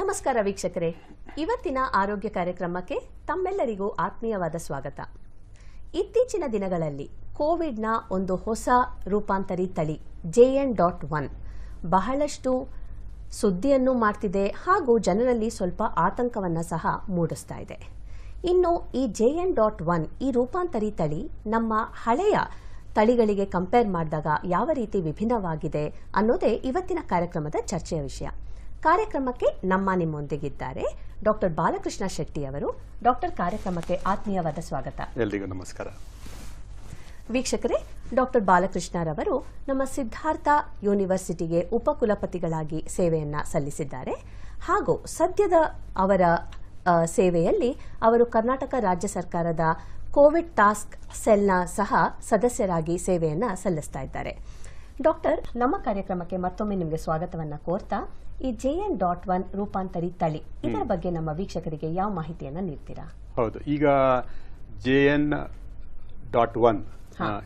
ನಮಸ್ಕಾರ ವೀಕ್ಷಕರೇ. ಇವತ್ತಿನ ಆರೋಗ್ಯ ಕಾರ್ಯಕ್ರಮಕ್ಕೆ ತಮ್ಮೆಲ್ಲರಿಗೂ ಆತ್ಮೀಯವಾದ ಸ್ವಾಗತ. ಇತ್ತೀಚಿನ ದಿನಗಳಲ್ಲಿ ಕೋವಿಡ್ನ ಒಂದು ಹೊಸ ರೂಪಾಂತರಿ ತಳಿ, ಜೆಎನ್ ಡಾಟ್ ಒನ್. ಬಹಳಷ್ಟು ಸುದ್ದಿಯನ್ನು ಮಾಡ್ತಿದೆ ಹಾಗೂ ಜನರಲ್ಲಿ ಸ್ವಲ್ಪ ಆತಂಕವನ್ನು ಸಹ ಮೂಡಿಸ್ತಾ ಇದೆ. ಇನ್ನು ಈ ಜೆಎನ್ ಡಾಟ್ ಒನ್, ಈ ರೂಪಾಂತರಿ ತಳಿ ನಮ್ಮ ಹಳೆಯ ತಳಿಗಳಿಗೆ ಕಂಪೇರ್ ಮಾಡಿದಾಗ ಯಾವ ರೀತಿ ವಿಭಿನ್ನವಾಗಿದೆ ಅನ್ನೋದೇ ಇವತ್ತಿನ ಕಾರ್ಯಕ್ರಮದ ಚರ್ಚೆಯ ವಿಷಯ. ಕಾರ್ಯಕ್ರಮಕ್ಕೆ ನಮ್ಮ ನಿಮ್ಮೊಂದಿಗಿದ್ದಾರೆ ಡಾಕ್ಟರ್ ಬಾಲಕೃಷ್ಣ ಶೆಟ್ಟಿ ಅವರು. ಡಾಕ್ಟರ್ ಕಾರ್ಯಕ್ರಮಕ್ಕೆ ಆತ್ಮೀಯವಾದ ಸ್ವಾಗತ. ಎಲ್ರಿಗೂ ನಮಸ್ಕಾರ. ವೀಕ್ಷಕರೇ ಡಾಕ್ಟರ್ ಬಾಲಕೃಷ್ಣರವರು ನಮ್ಮ ಸಿದ್ಧಾರ್ಥ ಯೂನಿವರ್ಸಿಟಿಗೆ ಉಪಕುಲಪತಿಗಳಾಗಿ ಸೇವೆಯನ್ನ ಸಲ್ಲಿಸಿದ್ದಾರೆ. ಹಾಗೂ ಸದ್ಯದ ಅವರ ಸೇವೆಯಲ್ಲಿ ಅವರು ಕರ್ನಾಟಕ ರಾಜ್ಯ ಸರ್ಕಾರದ ಕೋವಿಡ್ ಟಾಸ್ಕ್ ಸೆಲ್ನ ಸಹ ಸದಸ್ಯರಾಗಿ ಸೇವೆಯನ್ನ ಸಲ್ಲಿಸ್ತಾ ಇದ್ದಾರೆ. ಡಾಕ್ಟರ್ ನಮ್ಮ ಕಾರ್ಯಕ್ರಮಕ್ಕೆ ಮತ್ತೊಮ್ಮೆ ನಿಮಗೆ ಸ್ವಾಗತವನ್ನು ಕೋರ್ತಾ ಈ ಜೆ ಎನ್ ಡಾಟ್ ಒನ್ ರೂಪಾಂತರಿ ತಳಿ. ಇದರ ಬಗ್ಗೆ ನಮ್ಮ ವೀಕ್ಷಕರಿಗೆ ಯಾವ ಮಾಹಿತಿಯನ್ನು ನೀಡ್ತೀರಾ? ಹೌದು ಈಗ ಜೆ ಎನ್ ಡಾಟ್ ಒನ್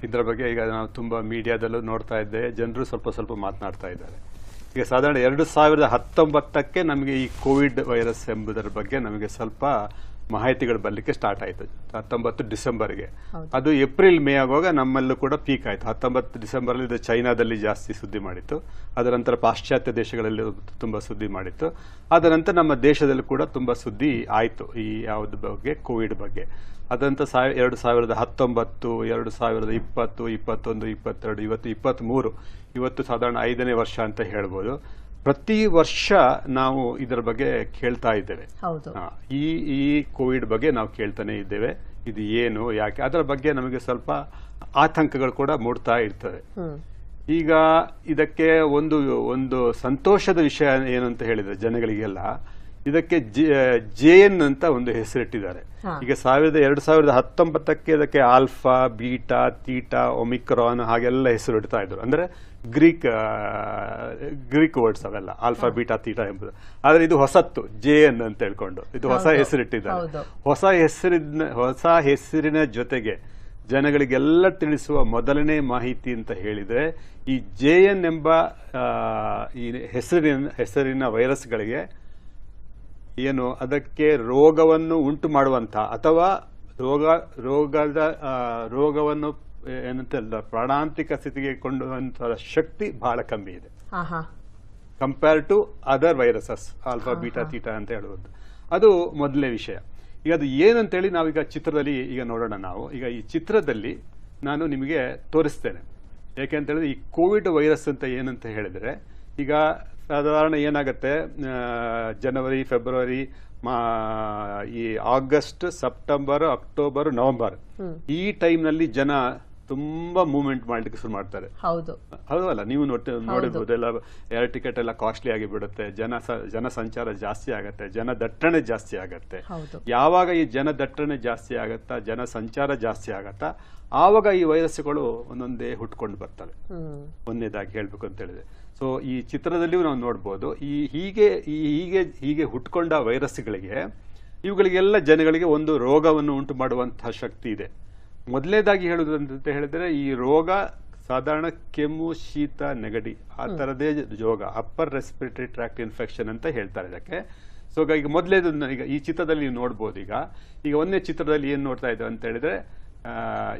ಇದರ ಬಗ್ಗೆ ಈಗ ನಾವು ತುಂಬಾ ಮೀಡಿಯಾದಲ್ಲೂ ನೋಡ್ತಾ ಇದ್ದೆ. ಜನರು ಸ್ವಲ್ಪ ಸ್ವಲ್ಪ ಮಾತನಾಡ್ತಾ ಇದ್ದಾರೆ. ಈಗ ಸಾಧಾರಣ ಎರಡು ಸಾವಿರದ ಹತ್ತೊಂಬತ್ತಕ್ಕೆ ನಮಗೆ ಈ ಕೋವಿಡ್ ವೈರಸ್ ಎಂಬುದರ ಬಗ್ಗೆ ನಮಗೆ ಸ್ವಲ್ಪ ಮಾಹಿತಿಗಳು ಬರಲಿಕ್ಕೆ ಸ್ಟಾರ್ಟ್ ಆಯಿತು. ಹತ್ತೊಂಬತ್ತು ಡಿಸೆಂಬರ್ಗೆ. ಅದು ಏಪ್ರಿಲ್ ಮೇ ಆಗುವಾಗ ನಮ್ಮಲ್ಲೂ ಕೂಡ ಪೀಕ್ ಆಯಿತು. ಹತ್ತೊಂಬತ್ತು ಡಿಸೆಂಬರಲ್ಲಿ ಇದು ಚೈನಾದಲ್ಲಿ ಜಾಸ್ತಿ ಸುದ್ದಿ ಮಾಡಿತ್ತು. ಅದರ ನಂತರ ಪಾಶ್ಚಾತ್ಯ ದೇಶಗಳಲ್ಲಿ ತುಂಬ ಸುದ್ದಿ ಮಾಡಿತ್ತು. ಅದರ ನಂತರ ನಮ್ಮ ದೇಶದಲ್ಲಿ ಕೂಡ ತುಂಬ ಸುದ್ದಿ ಆಯಿತು ಈ ಯಾವುದು ಬಗ್ಗೆ ಕೋವಿಡ್ ಬಗ್ಗೆ. ಅದಂತ ಸಾವ ಎರಡು ಸಾವಿರದ ಹತ್ತೊಂಬತ್ತು ಎರಡು ಸಾವಿರದ ಇಪ್ಪತ್ತು ಇಪ್ಪತ್ತೊಂದು ಇಪ್ಪತ್ತೆರಡು ಇವತ್ತು ಇಪ್ಪತ್ತ್ಮೂರು. ಇವತ್ತು ಸಾಧಾರಣ ಐದನೇ ವರ್ಷ ಅಂತ ಹೇಳ್ಬೋದು. ಪ್ರತಿ ವರ್ಷ ನಾವು ಇದರ ಬಗ್ಗೆ ಕೇಳ್ತಾ ಇದ್ದೇವೆ. ಈ ಈ ಕೋವಿಡ್ ಬಗ್ಗೆ ನಾವು ಕೇಳ್ತಾನೆ ಇದ್ದೇವೆ. ಇದು ಏನು ಯಾಕೆ ಅದರ ಬಗ್ಗೆ ನಮಗೆ ಸ್ವಲ್ಪ ಆತಂಕಗಳು ಕೂಡ ಮೂಡ್ತಾ ಇರ್ತವೆ. ಈಗ ಇದಕ್ಕೆ ಒಂದು ಒಂದು ಸಂತೋಷದ ವಿಷಯ ಏನು ಅಂತ ಹೇಳಿದ್ರೆ ಜನಗಳಿಗೆಲ್ಲ ಇದಕ್ಕೆ ಜೆ ಎನ್ ಅಂತ ಒಂದು ಹೆಸರಿಟ್ಟಿದ್ದಾರೆ. ಈಗ ಸಾವಿರದ ಎರಡು ಸಾವಿರದ ಹತ್ತೊಂಬತ್ತಕ್ಕೆ ಇದಕ್ಕೆ ಆಲ್ಫಾ ಬೀಟಾ ತೀಟಾ ಒಮಿಕ್ರಾನ್ ಹಾಗೆಲ್ಲ ಹೆಸರು ಇಡ್ತಾ ಇದ್ರು. ಅಂದ್ರೆ ಗ್ರೀಕ್ ಗ್ರೀಕ್ ವರ್ಡ್ಸ್ ಅವೆಲ್ಲ ಆಲ್ಫಾ ಬೀಟಾ ತೀಟಾ ಎಂಬುದು. ಆದ್ರೆ ಇದು ಹೊಸತ್ತು ಜೆ ಎನ್ ಅಂತ ಹೇಳ್ಕೊಂಡು. ಇದು ಹೊಸ. ಹೆಸರಿಟ್ಟಿದ್ದಾರೆ. ಹೊಸ ಹೆಸರಿನ ಹೊಸ ಹೆಸರಿನ ಜೊತೆಗೆ ಜನಗಳಿಗೆಲ್ಲ ತಿಳಿಸುವ ಮೊದಲನೇ ಮಾಹಿತಿ ಅಂತ ಹೇಳಿದ್ರೆ ಈ ಜೆ ಎನ್ ಎಂಬ ಆ, ಈ ಹೆಸರಿನ ಹೆಸರಿನ ವೈರಸ್ಗಳಿಗೆ ಏನು ಅದಕ್ಕೆ ರೋಗವನ್ನು ಉಂಟು ಮಾಡುವಂತ ಅಥವಾ ರೋಗ ರೋಗದ ರೋಗವನ್ನು ಏನಂತಲ್ಲ ಪ್ರಾಣಾಂತಿಕ ಸ್ಥಿತಿಗೆ ಕೊಂಡುವಂತಹ ಶಕ್ತಿ ಬಹಳ ಕಮ್ಮಿ ಇದೆ. Compare to other viruses alpha beta theta ಅಂತ ಹೇಳುವುದು ಅದು ಮೊದಲನೇ ವಿಷಯ. ಈಗ ಅದು ಏನಂತೇಳಿ ನಾವೀಗ ಚಿತ್ರದಲ್ಲಿ ಈಗ ನೋಡೋಣ ನಾವು. ಈಗ ಈ ಚಿತ್ರದಲ್ಲಿ ನಾನು ನಿಮಗೆ ತೋರಿಸ್ತೇನೆ. ಯಾಕೆ ಅಂತ ಹೇಳಿದ್ರೆ ಈ ಕೋವಿಡ್ ವೈರಸ್ ಅಂತ ಏನಂತ ಹೇಳಿದ್ರೆ ಈಗ ಸಾಧಾರಣ ಏನಾಗುತ್ತೆ ಜನವರಿ ಫೆಬ್ರವರಿ ಮಾ ಈ ಆಗಸ್ಟ್ ಸೆಪ್ಟೆಂಬರ್ ಅಕ್ಟೋಬರ್ ನವೆಂಬರ್ ಈ ಟೈಮ್ನಲ್ಲಿ ಜನ ತುಂಬಾ ಮೂವ್ಮೆಂಟ್ ಮಾಡ್ಲಿಕ್ಕೆ ಶುರು ಮಾಡ್ತಾರೆ. ಹೌದು. ಹೌದಲ್ಲ ನೀವು ನೋಡಿರ್ಬೋದು ಎಲ್ಲ ಏರ್ ಟಿಕೆಟ್ ಎಲ್ಲ ಕಾಸ್ಟ್ಲಿ ಆಗಿ ಬಿಡುತ್ತೆ ಜನ ಜನ ಸಂಚಾರ ಜಾಸ್ತಿ ಆಗತ್ತೆ ಜನ ದಟ್ಟಣೆ ಜಾಸ್ತಿ ಆಗತ್ತೆ. ಯಾವಾಗ ಈ ಜನ ದಟ್ಟಣೆ ಜಾಸ್ತಿ ಆಗತ್ತಾ ಜನ ಸಂಚಾರ ಜಾಸ್ತಿ ಆಗತ್ತಾ ಆವಾಗ ಈ ವೈರಸ್ಗಳು ಒಂದೊಂದೇ ಹುಟ್ಕೊಂಡು ಬರ್ತವೆ. ಒಂದೇದಾಗಿ ಒಂದನೇದಾಗಿ ಹೇಳ್ಬೇಕು ಅಂತ ಹೇಳಿದ್ರೆ ಸೊ ಈ ಚಿತ್ರದಲ್ಲಿಯೂ ನಾವು ನೋಡ್ಬೋದು ಈ ಹೀಗೆ ಈ ಹೀಗೆ ಹೀಗೆ ಹುಟ್ಕೊಂಡ ವೈರಸ್ಗಳಿಗೆ ಇವುಗಳಿಗೆಲ್ಲ ಜನಗಳಿಗೆ ಒಂದು ರೋಗವನ್ನು ಉಂಟು ಮಾಡುವಂತಹ ಶಕ್ತಿ ಇದೆ. ಮೊದಲನೇದಾಗಿ ಹೇಳುವುದು ಅಂತ ಹೇಳಿದ್ರೆ ಈ ರೋಗ ಸಾಧಾರಣ ಕೆಮ್ಮು ಶೀತ ನೆಗಡಿ ಆ ಥರದೇ ರೋಗ ಅಪ್ಪರ್ ರೆಸ್ಪಿರೇಟರಿ ಟ್ರ್ಯಾಕ್ಟ್ ಇನ್ಫೆಕ್ಷನ್ ಅಂತ ಹೇಳ್ತಾರೆ ಇದಕ್ಕೆ. ಸೊ ಈಗ ಮೊದಲೇದು ಈಗ ಈ ಚಿತ್ರದಲ್ಲಿ ನೀವು ನೋಡ್ಬೋದು ಈಗ. ಈಗ ಒಂದನೇ ಚಿತ್ರದಲ್ಲಿ ಏನು ನೋಡ್ತಾ ಇದ್ದೇವೆ ಅಂತ ಹೇಳಿದ್ರೆ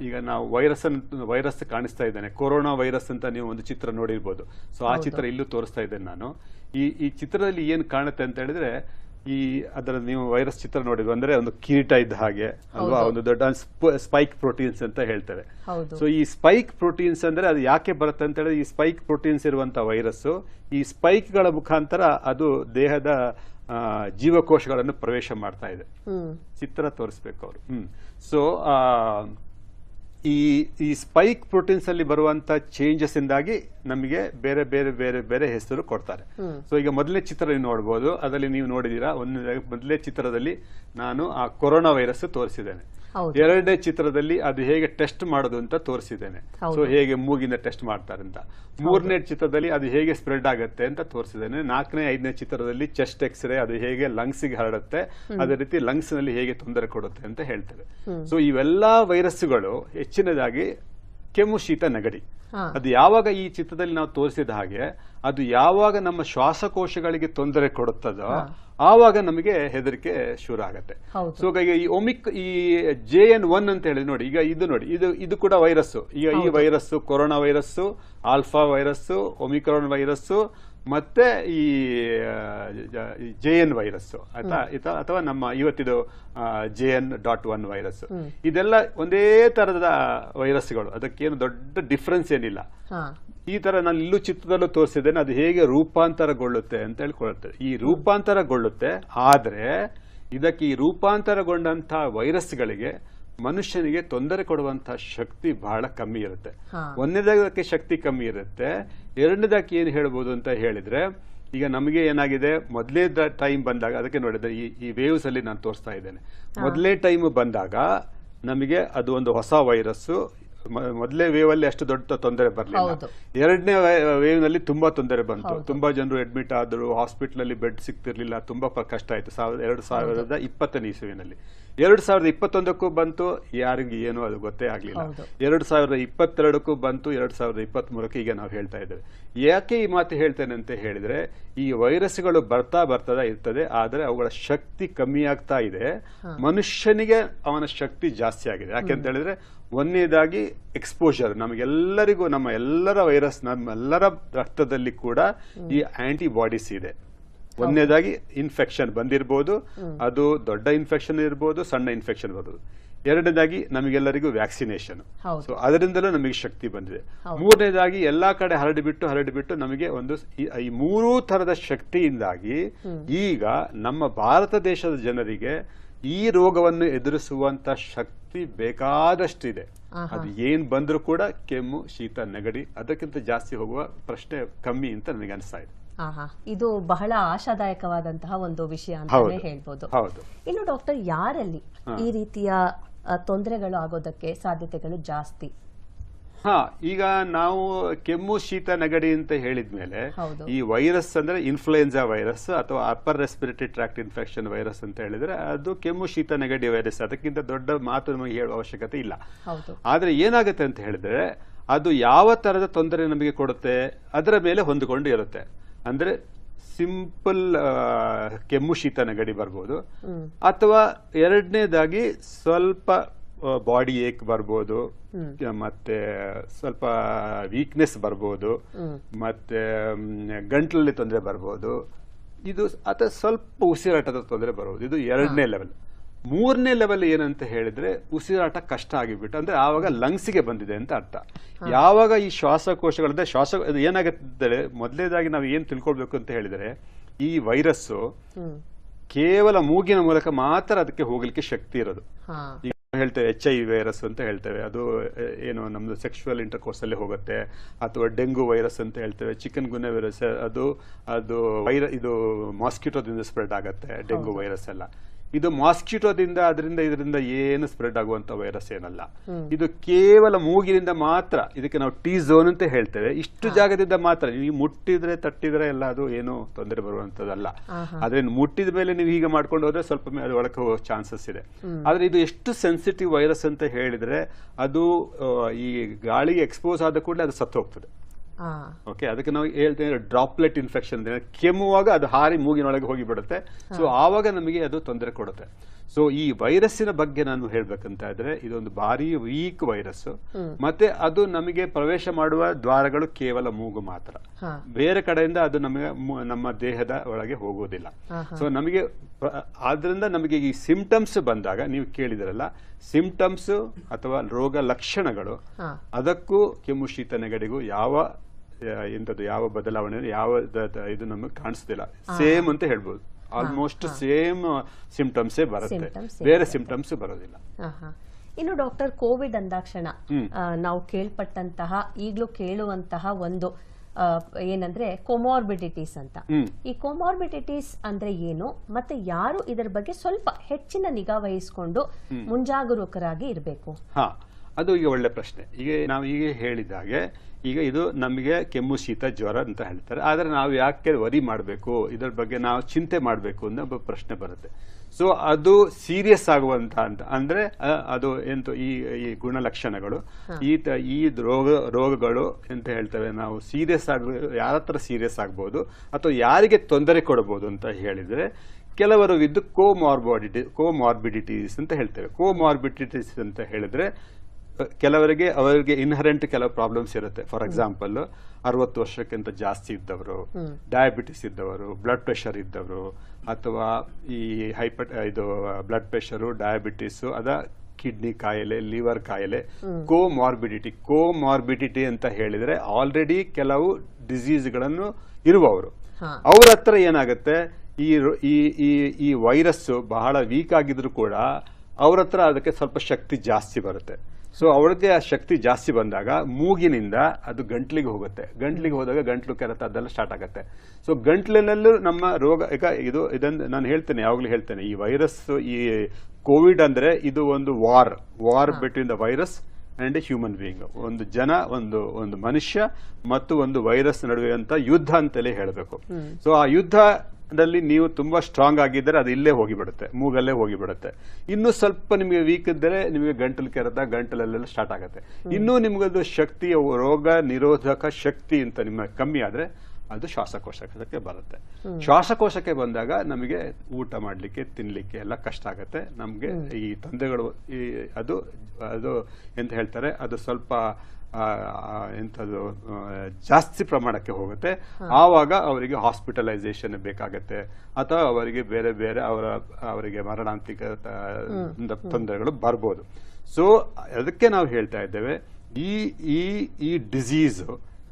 ಈಗ ನಾವು ವೈರಸ್ ವೈರಸ್ ಕಾಣಿಸ್ತಾ ಇದ್ದೇನೆ. ಕೊರೋನಾ ವೈರಸ್ ಅಂತ ನೀವು ಒಂದು ಚಿತ್ರ ನೋಡಿರ್ಬೋದು. ಸೊ ಆ ಚಿತ್ರ ಇಲ್ಲೂ ತೋರಿಸ್ತಾ ಇದ್ದೇನೆ ನಾನು. ಈ ಈ ಚಿತ್ರದಲ್ಲಿ ಏನು ಕಾಣುತ್ತೆ ಅಂತ ಹೇಳಿದ್ರೆ ಈ ಅದರ ನೀವು ವೈರಸ್ ಚಿತ್ರ ನೋಡಿದ್ರು ಅಂದ್ರೆ ಒಂದು ಕಿರೀಟ ಇದ್ದ ಹಾಗೆ ಅಲ್ವಾ? ಒಂದು ದೊಡ್ಡ ಸ್ಪೈಕ್ ಪ್ರೋಟೀನ್ಸ್ ಅಂತ ಹೇಳ್ತೇವೆ. ಸೊ ಈ ಸ್ಪೈಕ್ ಪ್ರೋಟೀನ್ಸ್ ಅಂದ್ರೆ ಅದು ಯಾಕೆ ಬರುತ್ತೆ ಅಂತ ಹೇಳಿದ್ರೆ ಈ ಸ್ಪೈಕ್ ಪ್ರೋಟೀನ್ಸ್ ಇರುವಂತ ವೈರಸ್ ಈ ಸ್ಪೈಕ್ಗಳ ಮುಖಾಂತರ ಅದು ದೇಹದ ಜೀವಕೋಶಗಳನ್ನು ಪ್ರವೇಶ ಮಾಡ್ತಾ ಇದೆ. ಚಿತ್ರ ತೋರಿಸ್ಬೇಕು ಅವರು. ಹ್ಮ್. ಸೊ ಈ ಈ ಸ್ಪೈಕ್ ಪ್ರೋಟೀನ್ಸ್ ಅಲ್ಲಿ ಬರುವಂತ ಚೇಂಜಸ್ ಇಂದಾಗಿ ನಮಗೆ ಬೇರೆ ಬೇರೆ ಬೇರೆ ಬೇರೆ ಹೆಸರು ಕೊಡ್ತಾರೆ. ಸೊ ಈಗ ಮೊದಲನೇ ಚಿತ್ರ ನೀವು ನೋಡ್ಬೋದು. ಅದರಲ್ಲಿ ನೀವು ನೋಡಿದೀರಾ ಒಂದನೇ ಮೊದಲನೇ ಚಿತ್ರದಲ್ಲಿ ನಾನು ಆ ಕೊರೋನಾ ವೈರಸ್ ತೋರಿಸಿದ್ದೇನೆ. ಎರಡನೇ ಚಿತ್ರದಲ್ಲಿ ಅದು ಹೇಗೆ ಟೆಸ್ಟ್ ಮಾಡೋದು ಅಂತ ತೋರಿಸಿದ್ದೇನೆ. ಸೊ ಹೇಗೆ ಮೂಗಿನ ಟೆಸ್ಟ್ ಮಾಡ್ತಾರೆ ಅಂತ. ಮೂರನೇ ಚಿತ್ರದಲ್ಲಿ ಅದು ಹೇಗೆ ಸ್ಪ್ರೆಡ್ ಆಗುತ್ತೆ ಅಂತ ತೋರಿಸಿದ್ದೇನೆ. ನಾಲ್ಕನೇ ಐದನೇ ಚಿತ್ರದಲ್ಲಿ ಚೆಸ್ಟ್ ಎಕ್ಸ್ರೇ ಅದು ಹೇಗೆ ಲಂಗ್ಸ್ಗೆ ಹರಡುತ್ತೆ ಅದೇ ರೀತಿ ಲಂಗ್ಸ್ನಲ್ಲಿ ಹೇಗೆ ತೊಂದರೆ ಕೊಡುತ್ತೆ ಅಂತ ಹೇಳ್ತೇವೆ. ಸೊ ಇವೆಲ್ಲಾ ವೈರಸ್ಗಳು ಹೆಚ್ಚಿನದಾಗಿ ಕೆಮ್ಮು ಶೀತ ನೆಗಡಿ. ಅದು ಯಾವಾಗ ಈ ಚಿತ್ರದಲ್ಲಿ ನಾವು ತೋರಿಸಿದ ಹಾಗೆ ಅದು ಯಾವಾಗ ನಮ್ಮ ಶ್ವಾಸಕೋಶಗಳಿಗೆ ತೊಂದರೆ ಕೊಡುತ್ತದೋ ಆವಾಗ ನಮಗೆ ಹೆದರಿಕೆ ಶುರು ಆಗುತ್ತೆ. ಸೊ ಈಗ ಈ ಒಮಿಕ್ ಈ ಜೆ ಎನ್ ಒನ್ ಅಂತ ಹೇಳಿ ನೋಡಿ ಈಗ ಇದು ನೋಡಿ ಇದು ಇದು ಕೂಡ ವೈರಸ್ ಈಗ ಈ virus corona virus alpha virus omicron virus ಮತ್ತೆ ಈ ಜೆ ಎನ್ ವೈರಸ್ ಆಯ್ತಾ? ಅಥವಾ ನಮ್ಮ ಇವತ್ತಿದು J N dot one virus ಇದೆಲ್ಲ ಒಂದೇ ತರದ ವೈರಸ್ಗಳು ಅದಕ್ಕೇನು ದೊಡ್ಡ ಡಿಫ್ರೆನ್ಸ್ ಏನಿಲ್ಲ. ಈ ತರ ನಾನು ಇಲ್ಲೂ ಚಿತ್ರದಲ್ಲೂ ತೋರಿಸಿದ್ದೇನೆ ಅದು ಹೇಗೆ ರೂಪಾಂತರಗೊಳ್ಳುತ್ತೆ ಅಂತ ಹೇಳ್ಕೊಳ್ಳುತ್ತೆ ಈ ರೂಪಾಂತರಗೊಳ್ಳುತ್ತೆ ಆದ್ರೆ ಇದಕ್ಕೆ ಈ ರೂಪಾಂತರಗೊಂಡಂತಹ ವೈರಸ್ಗಳಿಗೆ ಮನುಷ್ಯನಿಗೆ ತೊಂದರೆ ಕೊಡುವಂತಹ ಶಕ್ತಿ ಬಹಳ ಕಮ್ಮಿ ಇರುತ್ತೆ. ಒಂದನೇದಕ್ಕೆ ಶಕ್ತಿ ಕಮ್ಮಿ ಇರುತ್ತೆ. ಎರಡನೇದಕ್ಕೆ ಏನು ಹೇಳ್ಬೋದು ಅಂತ ಹೇಳಿದ್ರೆ ಈಗ ನಮಗೆ ಏನಾಗಿದೆ ಮೊದಲೇ ಟೈಮ್ ಬಂದಾಗ ಅದಕ್ಕೆ ನೋಡಿದ್ರೆ ಈ ಈ ವೇವ್ಸಲ್ಲಿ ನಾನು ತೋರಿಸ್ತಾ ಇದ್ದೇನೆ. ಮೊದಲೇ ಟೈಮ್ ಬಂದಾಗ ನಮಗೆ ಅದು ಒಂದು ಹೊಸ ವೈರಸ್ಸು ಮೊದಲೇ ವೇವ್ ಅಲ್ಲಿ ಅಷ್ಟು ದೊಡ್ಡ ತೊಂದರೆ ಬರಲಿಲ್ಲ. ಎರಡನೇ ವೇವ್ನಲ್ಲಿ ತುಂಬಾ ತೊಂದರೆ ಬಂತು. ತುಂಬಾ ಜನರು ಅಡ್ಮಿಟ್ ಆದರು ಹಾಸ್ಪಿಟಲ್ ಅಲ್ಲಿ ಬೆಡ್ ಸಿಗ್ತಿರ್ಲಿಲ್ಲ ತುಂಬಾ ಕಷ್ಟ ಆಯ್ತು. ಸಾವಿರದ ಎರಡು ಸಾವಿರದ ಇಪ್ಪತ್ತನೇ ಇಸುವಿನಲ್ಲಿ. ಎರಡು ಸಾವಿರದ ಇಪ್ಪತ್ತೊಂದಕ್ಕೂ ಬಂತು ಯಾರಿಗೂ ಏನು ಅದು ಗೊತ್ತೇ ಆಗ್ಲಿಲ್ಲ. ಎರಡ್ ಸಾವಿರದ ಇಪ್ಪತ್ತೆರಡಕ್ಕೂ ಬಂತು ಎರಡು ಸಾವಿರದ ಇಪ್ಪತ್ತ್ ಮೂರಕ್ಕೆ ಈಗ ನಾವು ಹೇಳ್ತಾ ಇದ್ದೇವೆ. ಯಾಕೆ ಈ ಮಾತು ಹೇಳ್ತೇನೆ ಅಂತ ಹೇಳಿದ್ರೆ ಈ ವೈರಸ್ಗಳು ಬರ್ತಾ ಬರ್ತಾ ಇರ್ತದೆ ಆದ್ರೆ ಅವುಗಳ ಶಕ್ತಿ ಕಮ್ಮಿ ಆಗ್ತಾ ಇದೆ. ಮನುಷ್ಯನಿಗೆ ಅವನ ಶಕ್ತಿ ಜಾಸ್ತಿ ಆಗಿದೆ. ಯಾಕೆ ಅಂತ ಹೇಳಿದ್ರೆ ಒಂದನೇದಾಗಿ ಎಕ್ಸ್ಪೋಜರ್ ನಮಗೆಲ್ಲರಿಗೂ ನಮ್ಮ ಎಲ್ಲರ ವೈರಸ್ ನಮ್ಮೆಲ್ಲರ ರಕ್ತದಲ್ಲಿ ಕೂಡ ಈ ಆಂಟಿಬಾಡೀಸ್ ಇದೆ. ಒಂದನೇದಾಗಿ ಇನ್ಫೆಕ್ಷನ್ ಬಂದಿರಬಹುದು ಅದು ದೊಡ್ಡ ಇನ್ಫೆಕ್ಷನ್ ಇರ್ಬೋದು ಸಣ್ಣ ಇನ್ಫೆಕ್ಷನ್ ಬರಬಹುದು ಎರಡನೇದಾಗಿ ನಮಗೆಲ್ಲರಿಗೂ ವ್ಯಾಕ್ಸಿನೇಷನ್. ಸೊ ಅದರಿಂದಲೂ ನಮಗೆ ಶಕ್ತಿ ಬಂದಿದೆ. ಮೂರನೇದಾಗಿ ಎಲ್ಲಾ ಕಡೆ ಹರಡಿಬಿಟ್ಟು ಹರಡಿಬಿಟ್ಟು ನಮಗೆ ಒಂದು ಈ- ಮೂರೂ ತರದ ಶಕ್ತಿಯಿಂದಾಗಿ ಈಗ ನಮ್ಮ ಭಾರತ ದೇಶದ ಜನರಿಗೆ ಈ ರೋಗವನ್ನು ಎದುರಿಸುವಂತ ಶಕ್ತಿ ಬೇಕಾದಷ್ಟಿದೆ. ಅದು ಏನ್ ಬಂದರೂ ಕೂಡ ಕೆಮ್ಮು ಶೀತ ನೆಗಡಿ ಅದಕ್ಕಿಂತ ಜಾಸ್ತಿ ಹೋಗುವ ಪ್ರಶ್ನೆ ಕಮ್ಮಿ ಅಂತ ನನಗೆ ಅನಿಸ್ತಾ ಇದೆ. ಇದು ಬಹಳ ಆಶಾದಾಯಕವಾದಂತಹ ಒಂದು ವಿಷಯ ಅಂತಾನೆ. ಹೇಳ್ಬೋದು. ಇನ್ನು ಡಾಕ್ಟರ್ ಯಾರಲ್ಲಿ ಈ ರೀತಿಯ ತೊಂದರೆಗಳು ಆಗೋದಕ್ಕೆ ಸಾಧ್ಯತೆಗಳು ಜಾಸ್ತಿ? ಹಾ ಈಗ ನಾವು ಕೆಮ್ಮು ಶೀತ ನೆಗಡಿ ಅಂತ ಹೇಳಿದ್ಮೇಲೆ. ಈ ವೈರಸ್ ಅಂದ್ರೆ ಇನ್ಫ್ಲೂಯೆನ್ಸಾ ವೈರಸ್ ಅಥವಾ upper respiratory tract infection virus ಅಂತ ಹೇಳಿದ್ರೆ ಅದು ಕೆಮ್ಮು ಶೀತ ನೆಗಡಿ ವೈರಸ್. ಅದಕ್ಕಿಂತ ದೊಡ್ಡ ಮಾತು ನಮಗೆ ಹೇಳುವ ಅವಶ್ಯಕತೆ ಇಲ್ಲ. ಹೌದು. ಆದ್ರೆ ಏನಾಗುತ್ತೆ ಅಂತ ಹೇಳಿದ್ರೆ ಅದು ಯಾವ ತರದ ತೊಂದರೆ ನಮಗೆ ಕೊಡುತ್ತೆ? ಅದರ ಮೇಲೆ ಹೊಂದಿಕೊಂಡು ಇರುತ್ತೆ. ಅಂದ್ರೆ ಸಿಂಪಲ್ ಕೆಮ್ಮು ಶೀತ ನೆಗಡಿ ಬರ್ಬೋದು. ಅಥವಾ ಎರಡನೇದಾಗಿ ಸ್ವಲ್ಪ ಬಾಡಿ ಏಕ್ ಬರ್ಬೋದು. ಮತ್ತೆ ಸ್ವಲ್ಪ ವೀಕ್ನೆಸ್ ಬರ್ಬೋದು. ಮತ್ತೆ ಗಂಟ್ಲಲ್ಲಿ ತೊಂದರೆ ಬರ್ಬೋದು. ಇದು ಅಥವಾ ಸ್ವಲ್ಪ ಉಸಿರಾಟದ ತೊಂದರೆ ಬರ್ಬೋದು. ಇದು ಎರಡನೇ ಲೆವೆಲ್ ಮೂರನೇ ಲೆವೆಲ್ ಏನಂತ ಹೇಳಿದ್ರೆ ಉಸಿರಾಟ ಕಷ್ಟ ಆಗಿಬಿಟ್ಟು ಅಂದ್ರೆ ಆವಾಗ ಲಂಗ್ಸಿಗೆ ಬಂದಿದೆ ಅಂತ ಅರ್ಥ. ಯಾವಾಗ ಈ ಶ್ವಾಸಕೋಶಗಳಂದ್ರೆ ಶ್ವಾಸ ಏನಾಗುತ್ತೆ ಮೊದಲೇದಾಗಿ ನಾವು ಏನ್ ತಿಳ್ಕೊಳ್ಬೇಕು ಅಂತ ಹೇಳಿದ್ರೆ ಈ ವೈರಸ್ಸು ಕೇವಲ ಮೂಗಿನ ಮೂಲಕ ಮಾತ್ರ ಅದಕ್ಕೆ ಹೋಗ್ಲಿಕ್ಕೆ ಶಕ್ತಿ ಇರೋದು. ಈಗ ಹೇಳ್ತೇವೆ ಎಚ್ ಐ ವೈರಸ್ ಅಂತ ಹೇಳ್ತೇವೆ. ಅದು ಏನು ನಮ್ದು ಸೆಕ್ಷುವಲ್ ಇಂಟರ್ಕೋರ್ಸ್ ಅಲ್ಲಿ ಹೋಗುತ್ತೆ. ಅಥವಾ ಡೆಂಗು ವೈರಸ್ ಅಂತ ಹೇಳ್ತೇವೆ. ಚಿಕನ್ ಗುನ್ಯ ವೈರಸ್ ಅದು ಅದು ವೈರ ಇದು ಮಾಸ್ಕಿಟೋದಿಂದ ಸ್ಪ್ರೆಡ್ ಆಗುತ್ತೆ ಡೆಂಗು ವೈರಸ್ ಎಲ್ಲ. ಇದು ಮಾಸ್ಕಿಟೋದಿಂದ ಅದರಿಂದ ಇದರಿಂದ ಏನು ಸ್ಪ್ರೆಡ್ ಆಗುವಂತ ವೈರಸ್ ಏನಲ್ಲ. ಇದು ಕೇವಲ ಮೂಗಿನಿಂದ ಮಾತ್ರ ಇದಕ್ಕೆ ನಾವು ಟಿ ಝೋನ್ ಅಂತ ಹೇಳ್ತೇವೆ. ಇಷ್ಟು ಜಾಗದಿಂದ ಮಾತ್ರ ನೀವು ಮುಟ್ಟಿದ್ರೆ ತಟ್ಟಿದ್ರೆ ಎಲ್ಲ ಅದು ಏನು ತೊಂದರೆ ಬರುವಂತದಲ್ಲ ಆದ್ರೆ ಮುಟ್ಟಿದ ಮೇಲೆ ನೀವು ಹೀಗೆ ಮಾಡ್ಕೊಂಡು ಹೋದ್ರೆ ಸ್ವಲ್ಪ ಮೇಲೆ ಹೋಗೋ ಚಾನ್ಸಸ್ ಇದೆ. ಆದ್ರೆ ಇದು ಎಷ್ಟು ಸೆನ್ಸಿಟಿವ್ ವೈರಸ್ ಅಂತ ಹೇಳಿದ್ರೆ ಅದು ಈ ಗಾಳಿಗೆ ಎಕ್ಸ್ಪೋಸ್ ಆದ ಕೂಡಲೇ ಅದು ಸತ್ತು ಹೋಗ್ತದೆ. ಓಕೆ ಅದಕ್ಕೆ ನಾವು ಹೇಳ್ತೇವೆ ಡ್ರಾಪ್ಲೆಟ್ ಇನ್ಫೆಕ್ಷನ್ ಕೆಮ್ಮುವಾಗ ಅದು ಹಾರಿ ಮೂಗಿನೊಳಗೆ ಹೋಗಿ ಬಿಡುತ್ತೆ ಸೊ ಆವಾಗ ನಮಗೆ ಅದು ತೊಂದರೆ ಕೊಡುತ್ತೆ. ಸೊ ಈ ವೈರಸ್ಸಿನ ಬಗ್ಗೆ ನಾನು ಹೇಳ್ಬೇಕಂತ ಇದ್ರೆ ಇದೊಂದು ಭಾರಿ ವೀಕ್ ವೈರಸ್ ಮತ್ತೆ ಅದು ನಮಗೆ ಪ್ರವೇಶ ಮಾಡುವ ದ್ವಾರಗಳು ಕೇವಲ ಮೂಗು ಮಾತ್ರ. ಬೇರೆ ಕಡೆಯಿಂದ ಅದು ನಮಗೆ ನಮ್ಮ ದೇಹದ ಒಳಗೆ ಹೋಗುವುದಿಲ್ಲ. ಸೊ ನಮಗೆ ಆದ್ರಿಂದ ನಮಗೆ ಈ ಸಿಂಪ್ಟಮ್ಸ್ ಬಂದಾಗ ನೀವು ಕೇಳಿದ್ರಲ್ಲ ಸಿಂಪ್ಟಮ್ಸ್ ಅಥವಾ ರೋಗ ಲಕ್ಷಣಗಳು ಅದಕ್ಕೂ ಕೆಮ್ಮು ಶೀತ ನೆಗಡಿಗೂ ಯಾವ ಎಂಥದ್ದು ಯಾವ ಬದಲಾವಣೆ ಯಾವ ಇದು ನಮಗೆ ಕಾಣಿಸ್ತಿಲ್ಲ. ಸೇಮ್ ಅಂತ ಹೇಳ್ಬೋದು. ಆಲ್ಮೋಸ್ಟ್ ಸೇಮ್ ಸಿಂಪ್ಟಮ್ಸ್ ಬರುತ್ತೆ. ಬೇರೆ ಸಿಂಪ್ಟಮ್ಸ್ ಬರೋದಿಲ್ಲ. ಇನ್ನು ಡಾಕ್ಟರ್ ಕೋವಿಡ್ ಅಂದಾಕ್ಷಣ ನಾವು ಕೇಳ್ಪಟ್ಟಂತಹ ಈಗಲೂ ಕೇಳುವಂತಹ ಒಂದು ಏನಂದ್ರೆ ಕೊಮಾರ್ಬಿಡಿಟೀಸ್ ಅಂತ. ಈ ಕೊಮಾರ್ಬಿಡಿಟೀಸ್ ಅಂದ್ರೆ ಏನು? ಮತ್ತೆ ಯಾರು ಇದರ ಬಗ್ಗೆ ಸ್ವಲ್ಪ ಹೆಚ್ಚಿನ ನಿಗಾ ವಹಿಸಿಕೊಂಡು ಮುಂಜಾಗರೂಕರಾಗಿ ಇರಬೇಕು? ಹಾ ಅದು ಈಗ ಒಳ್ಳೆ ಪ್ರಶ್ನೆ. ಈಗ ನಾವು ಈಗ ಹೇಳಿದ ಹಾಗೆ ಈಗ ಇದು ನಮಗೆ ಕೆಮ್ಮು ಶೀತ ಜ್ವರ ಅಂತ ಹೇಳ್ತಾರೆ. ಆದರೆ ನಾವು ಯಾಕೆ ವರಿ ಮಾಡಬೇಕು? ಇದರ ಬಗ್ಗೆ ನಾವು ಚಿಂತೆ ಮಾಡಬೇಕು ಅಂತ ಒಬ್ಬ ಪ್ರಶ್ನೆ ಬರುತ್ತೆ. ಸೊ ಅದು ಸೀರಿಯಸ್ ಆಗುವಂತ ಅಂತ. ಅಂದ್ರೆ ಅದು ಎಂತ ಈ ಈ ಗುಣಲಕ್ಷಣಗಳು. ಈ ತ- ಈ ರೋಗ ರೋಗಗಳು ಅಂತ ಹೇಳ್ತೇವೆ ನಾವು ಸೀರಿಯಸ್ ಆಗ ಯಾರ ಹತ್ರ ಸೀರಿಯಸ್ ಆಗ್ಬೋದು ಅಥವಾ ಯಾರಿಗೆ ತೊಂದರೆ ಕೊಡಬಹುದು ಅಂತ ಹೇಳಿದ್ರೆ ಕೆಲವರು ವಿದ್ದು ಕೋ ಕೋಮಾರ್ಬಿಡಿಟೀಸ್ ಅಂತ ಹೇಳ್ತೇವೆ. ಕೋಮಾರ್ಬಿಡಿಟೀಸ್ ಅಂತ ಹೇಳಿದ್ರೆ ಕೆಲವರಿಗೆ ಅವರಿಗೆ ಇನ್ಹರೆಂಟ್ ಕೆಲವು ಪ್ರಾಬ್ಲಮ್ಸ್ ಇರುತ್ತೆ. ಫಾರ್ ಎಕ್ಸಾಂಪಲ್ ಅರವತ್ತು ವರ್ಷಕ್ಕಿಂತ ಜಾಸ್ತಿ ಇದ್ದವರು ಡಯಾಬಿಟಿಸ್ ಇದ್ದವರು ಬ್ಲಡ್ ಪ್ರೆಷರ್ ಇದ್ದವರು ಅಥವಾ ಈ ಹೈಪರ್ ಇದು ಬ್ಲಡ್ ಪ್ರೆಷರು ಡಯಾಬಿಟಿಸು ಅದ ಕಿಡ್ನಿ ಕಾಯಿಲೆ ಲಿವರ್ ಕಾಯಿಲೆ ಕೋ ಮಾರ್ಬಿಡಿಟಿ ಕೋ ಮಾರ್ಬಿಡಿಟಿ ಅಂತ ಹೇಳಿದ್ರೆ ಆಲ್ರೆಡಿ ಕೆಲವು ಡಿಸೀಸ್ಗಳನ್ನು ಇರುವವರು. ಅವ್ರ ಹತ್ರ ಏನಾಗುತ್ತೆ? ಈ ಈ ಈ ವೈರಸ್ಸು ವೈರಸ್ ಬಹಳ ವೀಕ್ ಆಗಿದ್ರು ಕೂಡ ಅವ್ರ ಹತ್ರ ಅದಕ್ಕೆ ಸ್ವಲ್ಪ ಶಕ್ತಿ ಜಾಸ್ತಿ ಬರುತ್ತೆ. ಸೊ ಅವಳಿಗೆ ಆ ಶಕ್ತಿ ಜಾಸ್ತಿ ಬಂದಾಗ ಮೂಗಿನಿಂದ ಅದು ಗಂಟ್ಲಿಗೆ ಹೋಗುತ್ತೆ. ಗಂಟ್ಲಿಗೆ ಹೋದಾಗ ಗಂಟ್ಲು ಕೆರೆತ ಅದೆಲ್ಲ ಸ್ಟಾರ್ಟ್ ಆಗುತ್ತೆ. ಸೊ ಗಂಟ್ಲಿನಲ್ಲೂ ನಮ್ಮ ರೋಗ ಈಗ ಇದು ಇದನ್ನು ನಾನು ಹೇಳ್ತೇನೆ ಯಾವಾಗಲೂ ಹೇಳ್ತೇನೆ ಈ ವೈರಸ್ ಈ ಕೋವಿಡ್ ಅಂದ್ರೆ ಇದು ಒಂದು war war between the virus and human being ಒಂದು ಜನ ಒಂದು ಒಂದು ಮನುಷ್ಯ ಮತ್ತು ಒಂದು ವೈರಸ್ ನಡುವೆ ಅಂತ ಯುದ್ಧ ಅಂತಲೇ ಹೇಳಬೇಕು. ಸೊ ಆ ಯುದ್ಧದಲ್ಲಿ ನೀವು ತುಂಬಾ ಸ್ಟ್ರಾಂಗ್ ಆಗಿದ್ದರೆ ಅದು ಇಲ್ಲೇ ಹೋಗಿಬಿಡುತ್ತೆ ಮೂಗಲ್ಲೇ ಹೋಗಿಬಿಡುತ್ತೆ. ಇನ್ನು ಸ್ವಲ್ಪ ನಿಮಗೆ ವೀಕ್ ಇದ್ದರೆ ನಿಮಗೆ ಗಂಟಲು ಕೆರೆತ ಗಂಟಲಲ್ಲೆಲ್ಲ ಸ್ಟಾರ್ಟ್ ಆಗುತ್ತೆ. ಇನ್ನೂ ನಿಮಗದು ಶಕ್ತಿ ರೋಗ ನಿರೋಧಕ ಶಕ್ತಿ ಅಂತ ನಿಮ್ಮ ಕಮ್ಮಿ ಆದ್ರೆ ಅದು ಶ್ವಾಸಕೋಶಕ್ಕೆ ಬರುತ್ತೆ. ಶ್ವಾಸಕೋಶಕ್ಕೆ ಬಂದಾಗ ನಮಗೆ ಊಟ ಮಾಡಲಿಕ್ಕೆ ತಿನ್ನಲಿಕ್ಕೆ ಎಲ್ಲ ಕಷ್ಟ ಆಗುತ್ತೆ. ನಮಗೆ ಈ ತೊಂದರೆಗಳು ಈ ಅದು ಅದು ಎಂತ ಹೇಳ್ತಾರೆ ಅದು ಸ್ವಲ್ಪ ಎಂಥದ್ದು ಜಾಸ್ತಿ ಪ್ರಮಾಣಕ್ಕೆ ಹೋಗುತ್ತೆ. ಆವಾಗ ಅವರಿಗೆ ಹಾಸ್ಪಿಟಲೈಸೇಷನ್ ಬೇಕಾಗತ್ತೆ. ಅಥವಾ ಅವರಿಗೆ ಬೇರೆ ಬೇರೆ ಅವರ ಅವರಿಗೆ ಮರಣಾಂತಿಕ ತೊಂದರೆಗಳು ಬರ್ಬೋದು. ಸೊ ಅದಕ್ಕೆ ನಾವು ಹೇಳ್ತಾ ಇದ್ದೇವೆ ಈ ಈ ಈ ಡಿಸೀಸ್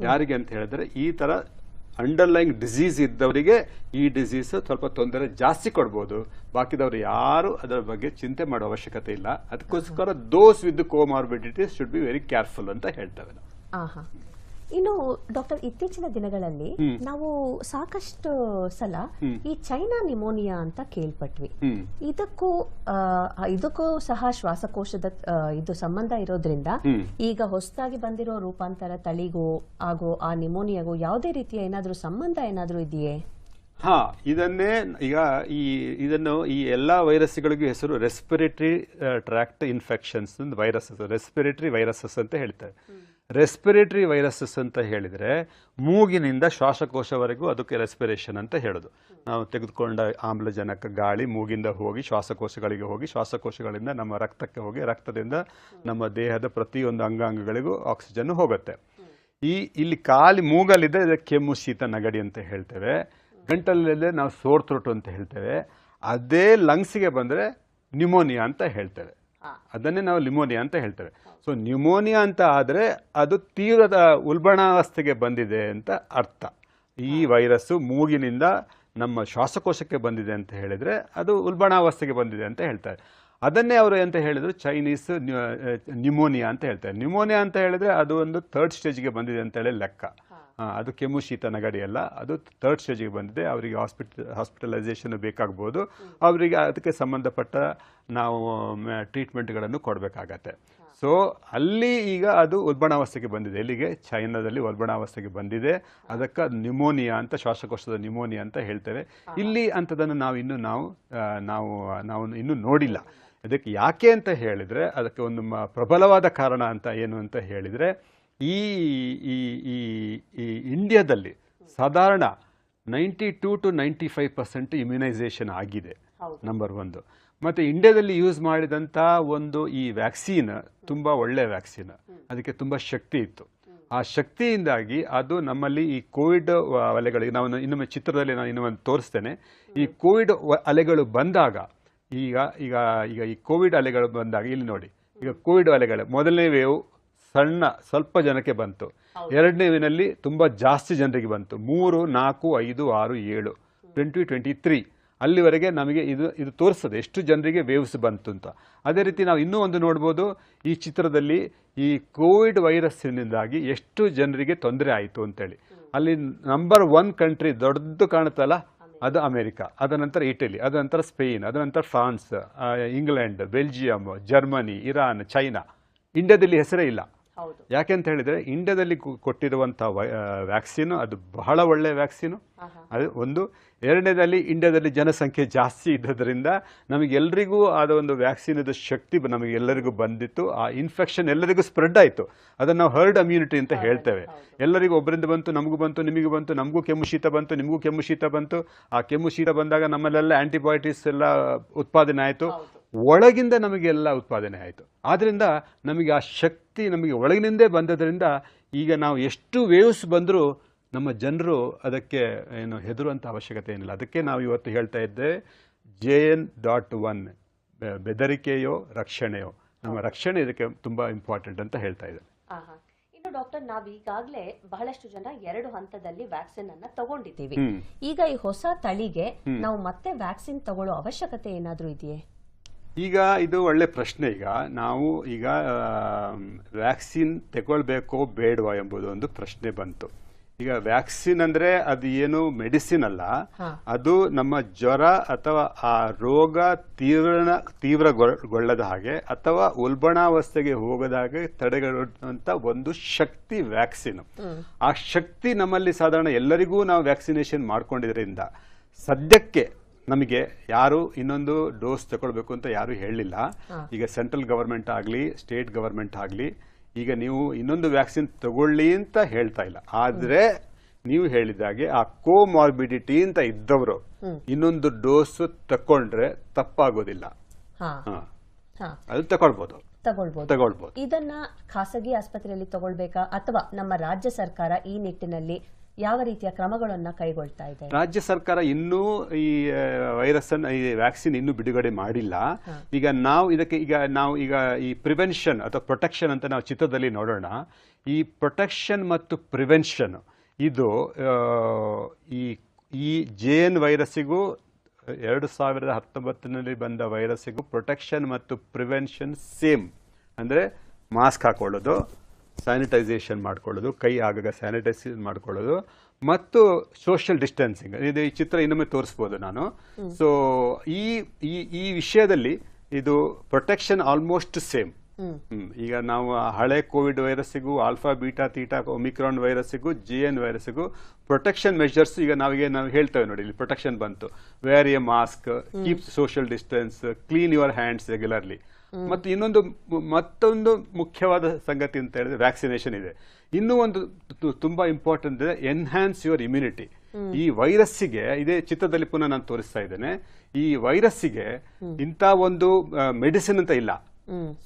ಯಾರಿಗೆ ಅಂತ ಹೇಳಿದ್ರೆ ಈ ತರ ಅಂಡರ್ಲೈನ್ ಡಿಸೀಸ್ ಇದ್ದವರಿಗೆ ಈ ಡಿಸೀಸ್ ಸ್ವಲ್ಪ ತೊಂದರೆ ಜಾಸ್ತಿ ಕೊಡ್ಬೋದು. ಬಾಕಿದವರು ಯಾರು ಅದರ ಬಗ್ಗೆ ಚಿಂತೆ ಮಾಡೋ ಅವಶ್ಯಕತೆ ಇಲ್ಲ. ಅದಕ್ಕೋಸ್ಕರ those with comorbidity should be very careful ಅಂತ ಹೇಳ್ತೇವೆ ನಾವು. ಇನ್ನು ಡಾಕ್ಟರ್ ಇತ್ತೀಚಿನ ದಿನಗಳಲ್ಲಿ ನಾವು ಸಾಕಷ್ಟು ಸಲ ಈ ಚೈನಾ ನಿಮೋನಿಯಾ ಅಂತ ಕೇಳ್ಪಟ್ವಿ. ಇದಕ್ಕೂ ಇದಕ್ಕೂ ಸಹ ಶ್ವಾಸಕೋಶದ ಇದು ಸಂಬಂಧ ಇರೋದ್ರಿಂದ ಈಗ ಹೊಸದಾಗಿ ಬಂದಿರೋ ರೂಪಾಂತರ ತಳಿಗೂ ಹಾಗೂ ಆ ನಿಮೋನಿಯಾಗೂ ಯಾವುದೇ ರೀತಿಯ ಏನಾದರೂ ಸಂಬಂಧ ಏನಾದರೂ ಇದೆಯೇ? ಹಾ ಇದನ್ನೇ ಈಗ ಈ ಇದನ್ನು ಈ ಎಲ್ಲಾ ವೈರಸ್ಗಳಿಗೂ ಹೆಸರು respiratory tract infections virus respiratory viruses ಅಂತ ಹೇಳ್ತಾರೆ. ರೆಸ್ಪಿರೇಟರಿ ವೈರಸಸ್ ಅಂತ ಹೇಳಿದರೆ ಮೂಗಿನಿಂದ ಶ್ವಾಸಕೋಶವರೆಗೂ ಅದಕ್ಕೆ ರೆಸ್ಪಿರೇಷನ್ ಅಂತ ಹೇಳೋದು. ನಾವು ತೆಗೆದುಕೊಂಡ ಆಮ್ಲಜನಕ ಗಾಳಿ ಮೂಗಿಂದ ಹೋಗಿ ಶ್ವಾಸಕೋಶಗಳಿಗೆ ಹೋಗಿ ಶ್ವಾಸಕೋಶಗಳಿಂದ ನಮ್ಮ ರಕ್ತಕ್ಕೆ ಹೋಗಿ ರಕ್ತದಿಂದ ನಮ್ಮ ದೇಹದ ಪ್ರತಿಯೊಂದು ಅಂಗಾಂಗಗಳಿಗೂ ಆಕ್ಸಿಜನ್ ಹೋಗುತ್ತೆ. ಈ ಇಲ್ಲಿ ಮೂಗಲ್ಲಿದ್ದರೆ ಇದಕ್ಕೆ ಕೆಮ್ಮು, ಶೀತ, ನಗಡಿ ಅಂತ ಹೇಳ್ತೇವೆ. ಗಂಟಲಲ್ಲಿದ್ದರೆ ನಾವು ಸೋರ್ ಅಂತ ಹೇಳ್ತೇವೆ. ಅದೇ ಲಂಗ್ಸಿಗೆ ಬಂದರೆ ನ್ಯುಮೋನಿಯಾ ಅಂತ ಹೇಳ್ತೇವೆ. ಅದನ್ನೇ ನಾವು ಲಿಮೋನಿಯಾ ಅಂತ ಹೇಳ್ತೇವೆ. ಸೊ ನ್ಯೂಮೋನಿಯಾ ಅಂತ ಆದರೆ ಅದು ತೀವ್ರದ ಉಲ್ಬಣಾವಸ್ಥೆಗೆ ಬಂದಿದೆ ಅಂತ ಅರ್ಥ. ಈ ವೈರಸ್ಸು ಮೂಗಿನಿಂದ ನಮ್ಮ ಶ್ವಾಸಕೋಶಕ್ಕೆ ಬಂದಿದೆ ಅಂತ ಹೇಳಿದರೆ ಅದು ಉಲ್ಬಣಾವಸ್ಥೆಗೆ ಬಂದಿದೆ ಅಂತ ಹೇಳ್ತಾರೆ. ಅದನ್ನೇ ಅವರು ಅಂತ ಹೇಳಿದ್ರು? ಚೈನೀಸ್ ನ್ಯೂಮೋನಿಯಾ ಅಂತ ಹೇಳ್ತಾರೆ. ನ್ಯೂಮೋನಿಯಾ ಅಂತ ಹೇಳಿದ್ರೆ ಅದು ಒಂದು ಥರ್ಡ್ ಸ್ಟೇಜ್ಗೆ ಬಂದಿದೆ ಅಂತೇಳಿ ಲೆಕ್ಕ. ಅದು ಕೆಮ್ಮು ಶೀತ ನಗಡಿ ಅಲ್ಲ. ಅದು ಥರ್ಡ್ ಸ್ಟೇಜಿಗೆ ಬಂದಿದೆ. ಅವರಿಗೆ ಹಾಸ್ಪಿಟ್ ಹಾಸ್ಪಿಟಲೈಸೇಷನ್ ಬೇಕಾಗ್ಬೋದು. ಅವರಿಗೆ ಅದಕ್ಕೆ ಸಂಬಂಧಪಟ್ಟ ನಾವು ಟ್ರೀಟ್ಮೆಂಟ್ಗಳನ್ನು ಕೊಡಬೇಕಾಗತ್ತೆ. ಸೊ ಅಲ್ಲಿ ಈಗ ಅದು ಉಲ್ಬಣಾವಸ್ಥೆಗೆ ಬಂದಿದೆ. ಇಲ್ಲಿಗೆ ಚೈನಾದಲ್ಲಿ ಉಲ್ಬಣಾವಸ್ಥೆಗೆ ಬಂದಿದೆ. ಅದಕ್ಕೆ ನ್ಯೂಮೋನಿಯಾ ಅಂತ, ಶ್ವಾಸಕೋಶದ ನ್ಯೂಮೋನಿಯಾ ಅಂತ ಹೇಳ್ತೇವೆ ಇಲ್ಲಿ ಅಂಥದ್ದನ್ನು ನಾವು ಇನ್ನೂ ನಾವು ನಾವು ನಾವು ಇನ್ನೂ ನೋಡಿಲ್ಲ. ಅದಕ್ಕೆ ಯಾಕೆ ಅಂತ ಹೇಳಿದರೆ, ಅದಕ್ಕೆ ಒಂದು ಪ್ರಬಲವಾದ ಕಾರಣ ಅಂತ ಏನು ಅಂತ ಹೇಳಿದರೆ ಈ ಈ ಈ ಈ ಇಂಡಿಯಾದಲ್ಲಿ ಸಾಧಾರಣ ninety two two ninety five percent immunisation ಆಗಿದೆ ನಂಬರ್ ಒಂದು. ಮತ್ತು ಇಂಡಿಯಾದಲ್ಲಿ ಯೂಸ್ ಮಾಡಿದಂಥ ಒಂದು ಈ ವ್ಯಾಕ್ಸಿನ್ ತುಂಬ ಒಳ್ಳೆಯ ವ್ಯಾಕ್ಸಿನ್ ಅದಕ್ಕೆ ತುಂಬ ಶಕ್ತಿ ಇತ್ತು. ಆ ಶಕ್ತಿಯಿಂದಾಗಿ ಅದು ನಮ್ಮಲ್ಲಿ ಈ ಕೋವಿಡ್ ಅಲೆಗಳಿಗೆ ನಾವು ಇನ್ನೊಮ್ಮೆ ಚಿತ್ರದಲ್ಲಿ ನಾನು ಇನ್ನೊಮ್ಮೆ ತೋರಿಸ್ತೇನೆ. ಈ ಕೋವಿಡ್ ಅಲೆಗಳು ಬಂದಾಗ ಈಗ ಈಗ ಈಗ ಈ ಕೋವಿಡ್ ಅಲೆಗಳು ಬಂದಾಗ ಇಲ್ಲಿ ನೋಡಿ ಈಗ ಕೋವಿಡ್ ಅಲೆಗಳು ಮೊದಲನೇ ವೇವ್ ಸಣ್ಣ ಸ್ವಲ್ಪ ಜನಕ್ಕೆ ಬಂತು. ಎರಡನೇವಿನಲ್ಲಿ ತುಂಬ ಜಾಸ್ತಿ ಜನರಿಗೆ ಬಂತು. ಮೂರು ನಾಲ್ಕು ಐದು ಆರು ಏಳು. Twenty twenty three. ಅಲ್ಲಿವರೆಗೆ ನಮಗೆ ಇದು ಇದು ತೋರಿಸ್ತದೆ ಎಷ್ಟು ಜನರಿಗೆ ವೇವ್ಸ್ ಬಂತು ಅಂತ. ಅದೇ ರೀತಿ ನಾವು ಇನ್ನೂ ಒಂದು ನೋಡ್ಬೋದು ಈ ಚಿತ್ರದಲ್ಲಿ ಈ ಕೋವಿಡ್ ವೈರಸ್ಸಿನಿಂದಾಗಿ ಎಷ್ಟು ಜನರಿಗೆ ತೊಂದರೆ ಆಯಿತು ಅಂತೇಳಿ. ಅಲ್ಲಿ ನಂಬರ್ ಒನ್ ಕಂಟ್ರಿ ದೊಡ್ಡದು ಕಾಣುತ್ತಲ್ಲ ಅದು ಅಮೇರಿಕಾ. ಅದ ನಂತರ ಇಟಲಿ ಅದ ನಂತರ ಸ್ಪೇನ್ ಅದ ನಂತರ France England Belgium Germany Iran China. ಇಂಡಿಯಾದಲ್ಲಿ ಹೆಸರೇ ಇಲ್ಲ. ಯಾಕೆಂತ ಹೇಳಿದ್ರೆ ಇಂಡಿಯಾದಲ್ಲಿ ಕೊಟ್ಟಿರುವಂತಹ ಕೊಟ್ಟಿರುವಂಥ ವ್ಯಾಕ್ಸಿನ್ ಅದು ಬಹಳ ಒಳ್ಳೆ ವ್ಯಾಕ್ಸಿನ್ ಅದು ಒಂದು ಎರಡನೇದಲ್ಲಿ ಇಂಡಿಯಾದಲ್ಲಿ ಜನಸಂಖ್ಯೆ ಜಾಸ್ತಿ ಇದ್ದದ್ರಿಂದ ನಮಗೆಲ್ಲರಿಗೂ ಆದ ಒಂದು ವ್ಯಾಕ್ಸಿನದ ಶಕ್ತಿ ನಮಗೆಲ್ಲರಿಗೂ ಬಂದಿತ್ತು. ಆ ಇನ್ಫೆಕ್ಷನ್ ಎಲ್ಲರಿಗೂ ಸ್ಪ್ರೆಡ್ ಆಯಿತು. ಅದನ್ನು ನಾವು ಹರ್ಡ್ ಅಮ್ಯುನಿಟಿ ಅಂತ ಹೇಳ್ತೇವೆ. ಎಲ್ಲರಿಗೂ ಒಬ್ಬರಿಂದ ಬಂತು ನಮಗೂ ಬಂತು ನಿಮಗೂ ಬಂತು ನಮಗೂ ಕೆಮ್ಮು ಶೀತ ಬಂತು ನಿಮಗೂ ಕೆಮ್ಮು ಶೀತ ಬಂತು. ಆ ಕೆಮ್ಮು ಶೀತ ಬಂದಾಗ ನಮ್ಮಲ್ಲೆಲ್ಲ ಆ್ಯಂಟಿಬಯೋಟಿಕ್ಸ್ ಎಲ್ಲ ಉತ್ಪಾದನೆ ಆಯಿತು. ಒಳಗಿಂದ ನಮಗೆಲ್ಲ ಉತ್ಪಾದನೆ ಆಯಿತು. ಆದ್ದರಿಂದ ನಮಗೆ ಆ ಶಕ್ತಿ ನಮಗೆ ಒಳಗಿನಿಂದೇ ಬಂದದ್ರಿಂದ ಈಗ ನಾವು ಎಷ್ಟು ವೇವ್ಸ್ ಬಂದರೂ ನಮ್ಮ ಜನರು ಅದಕ್ಕೆ ಏನು ಹೆದರುವಂಥ ಅವಶ್ಯಕತೆ ಏನಿಲ್ಲ. ಅದಕ್ಕೆ ನಾವು ಇವತ್ತು ಹೇಳ್ತಾ ಇದ್ದೇವೆ ಜೆ ಎನ್ ಡಾಟ್ ಒನ್ ಬೆದರಿಕೆಯೋ ರಕ್ಷಣೆಯೋ. ನಮ್ಮ ರಕ್ಷಣೆ ಇದಕ್ಕೆ ತುಂಬ ಇಂಪಾರ್ಟೆಂಟ್ ಅಂತ ಹೇಳ್ತಾ ಇದ್ದಾರೆ ಆಹಾ. ಇನ್ನು ಡಾಕ್ಟರ್ ನಾವ್ ಈಗಾಗಲೇ ಬಹಳಷ್ಟು ಜನ ಎರಡು ಹಂತದಲ್ಲಿ ವ್ಯಾಕ್ಸಿನ್ ಅನ್ನ ತಗೊಂಡಿದ್ದೀವಿ. ಈಗ ಈ ಹೊಸ ತಳಿಗೆ ನಾವು ಮತ್ತೆ ವ್ಯಾಕ್ಸಿನ್ ತಗೊಳ್ಳೋ ಅವಶ್ಯಕತೆ ಏನಾದ್ರೂ ಇದೆಯೇ? ಈಗ ಇದು ಒಳ್ಳೆ ಪ್ರಶ್ನೆ. ಈಗ ನಾವು ಈಗ ವ್ಯಾಕ್ಸಿನ್ ತಗೊಳ್ಬೇಕೋ ಬೇಡವಾ ಎಂಬುದು ಒಂದು ಪ್ರಶ್ನೆ ಬಂತು. ಈಗ ವ್ಯಾಕ್ಸಿನ್ ಅಂದ್ರೆ ಅದು ಏನು ಮೆಡಿಸಿನ್ ಅಲ್ಲ ಅದು ನಮ್ಮ ಜ್ವರ ಅಥವಾ ಆ ರೋಗ ತೀವ್ರ ತೀವ್ರಗೊಳ್ಳದ ಹಾಗೆ ಅಥವಾ ಉಲ್ಬಣಾವಸ್ಥೆಗೆ ಹೋಗದ ಹಾಗೆ ತಡೆಗಟ್ಟುವಂತ ಒಂದು ಶಕ್ತಿ ವ್ಯಾಕ್ಸಿನ್. ಆ ಶಕ್ತಿ ನಮ್ಮಲ್ಲಿ ಸಾಧಾರಣ ಎಲ್ಲರಿಗೂ ನಾವು ವ್ಯಾಕ್ಸಿನೇಷನ್ ಮಾಡ್ಕೊಂಡಿದ್ರಿಂದ ಸದ್ಯಕ್ಕೆ ನಮಗೆ ಯಾರು ಇನ್ನೊಂದು ಡೋಸ್ ತಗೊಳ್ಬೇಕು ಅಂತ ಯಾರು ಹೇಳಲಿಲ್ಲ. ಈಗ ಸೆಂಟ್ರಲ್ ಗವರ್ಮೆಂಟ್ ಆಗಲಿ ಸ್ಟೇಟ್ ಗವರ್ಮೆಂಟ್ ಆಗಲಿ ಈಗ ನೀವು ಇನ್ನೊಂದು ವ್ಯಾಕ್ಸಿನ್ ತಗೊಳ್ಳಿ ಅಂತ ಹೇಳ್ತಾ ಇಲ್ಲ. ಆದ್ರೆ ನೀವು ಹೇಳಿದಾಗೆ ಆ ಕೋಮಾರ್ಬಿಡಿಟಿ ಅಂತ ಇದ್ದವರು ಇನ್ನೊಂದು ಡೋಸ್ ತಕೊಂಡ್ರೆ ತಪ್ಪಾಗೋದಿಲ್ಲ. ಅದು ತಗೊಳ್ಬೋದು. ತಗೊಳ್ಬಹುದು ಇದನ್ನ ಖಾಸಗಿ ಆಸ್ಪತ್ರೆಯಲ್ಲಿ ತಗೊಳ್ಬೇಕಾ? ಅಥವಾ ನಮ್ಮ ರಾಜ್ಯ ಸರ್ಕಾರ ಈ ನಿಟ್ಟಿನಲ್ಲಿ ಯಾವ ರೀತಿಯ ಕ್ರಮಗಳನ್ನು ಕೈಗೊಳ್ತಾ ಇದೆ ರಾಜ್ಯ ಸರ್ಕಾರ ಇನ್ನೂ ಈ ವೈರಸ್ ಅನ್ನು ಈ ವ್ಯಾಕ್ಸಿನ್ ಇನ್ನೂ ಬಿಡುಗಡೆ ಮಾಡಿಲ್ಲ. ಈಗ ನಾವು ಇದಕ್ಕೆ ಈಗ ನಾವು ಈಗ ಈ ಪ್ರಿವೆನ್ಷನ್ ಅಥವಾ ಪ್ರೊಟೆಕ್ಷನ್ ಅಂತ ನಾವು ಚಿತ್ರದಲ್ಲಿ ನೋಡೋಣ. ಈ ಪ್ರೊಟೆಕ್ಷನ್ ಮತ್ತು ಪ್ರಿವೆನ್ಷನ್ ಇದು ಈ ಈ ಜೆ ಎನ್ ವೈರಸ್ಸಿಗೂ ಎರಡು ಸಾವಿರದ ಹತ್ತೊಂಬತ್ತರಲ್ಲಿ ಬಂದ ವೈರಸ್ಸಿಗೂ ಪ್ರೊಟೆಕ್ಷನ್ ಮತ್ತು ಪ್ರಿವೆನ್ಷನ್ ಸೇಮ್. ಅಂದರೆ ಮಾಸ್ಕ್ ಹಾಕೊಳ್ಳೋದು ಸ್ಯಾನಿಟೈಸೇಷನ್ ಮಾಡ್ಕೊಳ್ಳೋದು ಕೈ ಆಗಾಗ ಸ್ಯಾನಿಟೈಸೇಷನ್ ಮಾಡ್ಕೊಳ್ಳೋದು ಮತ್ತು ಸೋಷಿಯಲ್ ಡಿಸ್ಟೆನ್ಸಿಂಗ್ ಇದು ಈ ಚಿತ್ರ ಇನ್ನೊಮ್ಮೆ ತೋರಿಸ್ಬೋದು ನಾನು. ಸೊ ಈ ಈ ವಿಷಯದಲ್ಲಿ ಇದು ಪ್ರೊಟೆಕ್ಷನ್ ಆಲ್ಮೋಸ್ಟ್ ಸೇಮ್. ಈಗ ನಾವು ಹಳೆ ಕೋವಿಡ್ ವೈರಸ್ಸಿಗೂ ಆಲ್ಫಾ ಬೀಟಾ ತೀಟಾ ಒಮಿಕ್ರಾನ್ ವೈರಸ್ಸಿಗೂ ಜಿ ಎನ್ ವೈರಸ್ಸಿಗೂ ಪ್ರೊಟೆಕ್ಷನ್ ಮೆಷರ್ಸ್ ಈಗ ನಾವೀಗ ನಾವು ಹೇಳ್ತೇವೆ ನೋಡಿ ಇಲ್ಲಿ ಪ್ರೊಟೆಕ್ಷನ್ ಬಂತು. Wear a mask keep social distance clean your hands regularly ಮತ್ತು ಇನ್ನೊಂದು ಮತ್ತೊಂದು ಮುಖ್ಯವಾದ ಸಂಗತಿ ಅಂತ ಹೇಳಿದ್ರೆ ವ್ಯಾಕ್ಸಿನೇಷನ್ ಇದೆ. ಇನ್ನೂ ಒಂದು ತುಂಬಾ ಇಂಪಾರ್ಟೆಂಟ್ ಇದೆ ಎನ್ಹ್ಯಾನ್ಸ್ ಯುವರ್ ಇಮ್ಯುನಿಟಿ ಈ ವೈರಸ್ಸಿಗೆ ಇದೇ ಚಿತ್ರದಲ್ಲಿ ಪುನಃ ನಾನು ತೋರಿಸ್ತಾ ಇದ್ದೇನೆ ಈ ವೈರಸ್ಸಿಗೆ ಇಂಥ ಒಂದು ಮೆಡಿಸಿನ್ ಅಂತ ಇಲ್ಲ.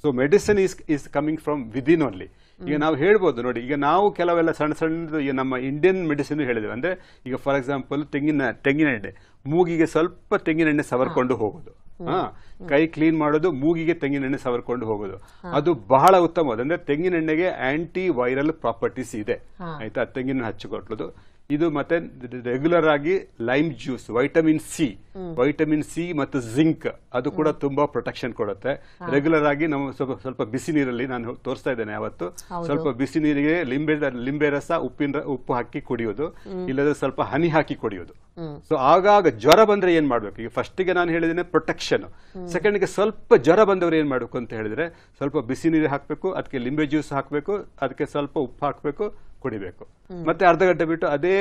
So medicine is is coming from within only ಈಗ ನಾವು ಹೇಳ್ಬೋದು ನೋಡಿ ಈಗ ನಾವು ಕೆಲವೆಲ್ಲ ಸಣ್ಣ ಸಣ್ಣದು ಈಗ ನಮ್ಮ ಇಂಡಿಯನ್ ಮೆಡಿಸಿನ್ ಹೇಳಿದ್ವಿ. ಅಂದ್ರೆ ಈಗ ಫಾರ್ ಎಕ್ಸಾಂಪಲ್ ತೆಂಗಿನ ತೆಂಗಿನ ಎಣ್ಣೆ ಮೂಗಿಗೆ ಸ್ವಲ್ಪ ತೆಂಗಿನ ಎಣ್ಣೆ ಸವರ್ಕೊಂಡು ಹೋಗೋದು. ಹಾ. ಕೈ ಕ್ಲೀನ್ ಮಾಡೋದು ಮೂಗಿಗೆ ತೆಂಗಿನ ಎಣ್ಣೆ ಸವರ್ಕೊಂಡು ಹೋಗೋದು. ಅದು ಬಹಳ ಉತ್ತಮವಾದ ಅಂದ್ರೆ ತೆಂಗಿನ ಎಣ್ಣೆಗೆ ಆಂಟಿ ವೈರಲ್ ಪ್ರಾಪರ್ಟೀಸ್ ಇದೆ ಆಯ್ತಾ? ತೆಂಗಿನ ಹಚ್ಚಿಕೊಟ್ಲದು. ಇದು ಮತ್ತೆ ರೆಗ್ಯುಲರ್ ಆಗಿ lime juice vitamin C vitamin C ಮತ್ತು ಜಿಂಕ್ ಅದು ಕೂಡ ತುಂಬಾ ಪ್ರೊಟೆಕ್ಷನ್ ಕೊಡುತ್ತೆ. ರೆಗ್ಯುಲರ್ ಆಗಿ ನಾವು ಸ್ವಲ್ಪ ಸ್ವಲ್ಪ ಬಿಸಿ ನೀರಲ್ಲಿ ನಾನು ತೋರಿಸ್ತಾ ಇದ್ದೇನೆ ಯಾವತ್ತು. ಸ್ವಲ್ಪ ಬಿಸಿ ನೀರಿಗೆ ಲಿಂಬೆ ಲಿಂಬೆ ರಸ ಉಪ್ಪಿನ ಉಪ್ಪು ಹಾಕಿ ಕುಡಿಯೋದು. ಇಲ್ಲದ್ರೆ ಸ್ವಲ್ಪ ಹನಿ ಹಾಕಿ ಕುಡಿಯೋದು. ಸೊ ಆಗಾಗ ಜ್ವರ ಬಂದ್ರೆ ಏನ್ ಮಾಡ್ಬೇಕು? ಈಗ ಫಸ್ಟಿಗೆ ನಾನು ಹೇಳಿದ್ದೇನೆ ಪ್ರೊಟೆಕ್ಷನ್ ಸೆಕೆಂಡ್ಗೆ ಸ್ವಲ್ಪ ಜ್ವರ ಬಂದವರು ಏನ್ ಮಾಡ್ಬೇಕು ಅಂತ ಹೇಳಿದ್ರೆ ಸ್ವಲ್ಪ ಬಿಸಿ ನೀರು ಹಾಕಬೇಕು ಅದಕ್ಕೆ ಲಿಂಬೆ ಜ್ಯೂಸ್ ಹಾಕಬೇಕು ಅದಕ್ಕೆ ಸ್ವಲ್ಪ ಉಪ್ಪು ಹಾಕಬೇಕು ಕುಡಿಬೇಕು. ಮತ್ತೆ ಅರ್ಧ ಗಂಟೆ ಬಿಟ್ಟು ಅದೇ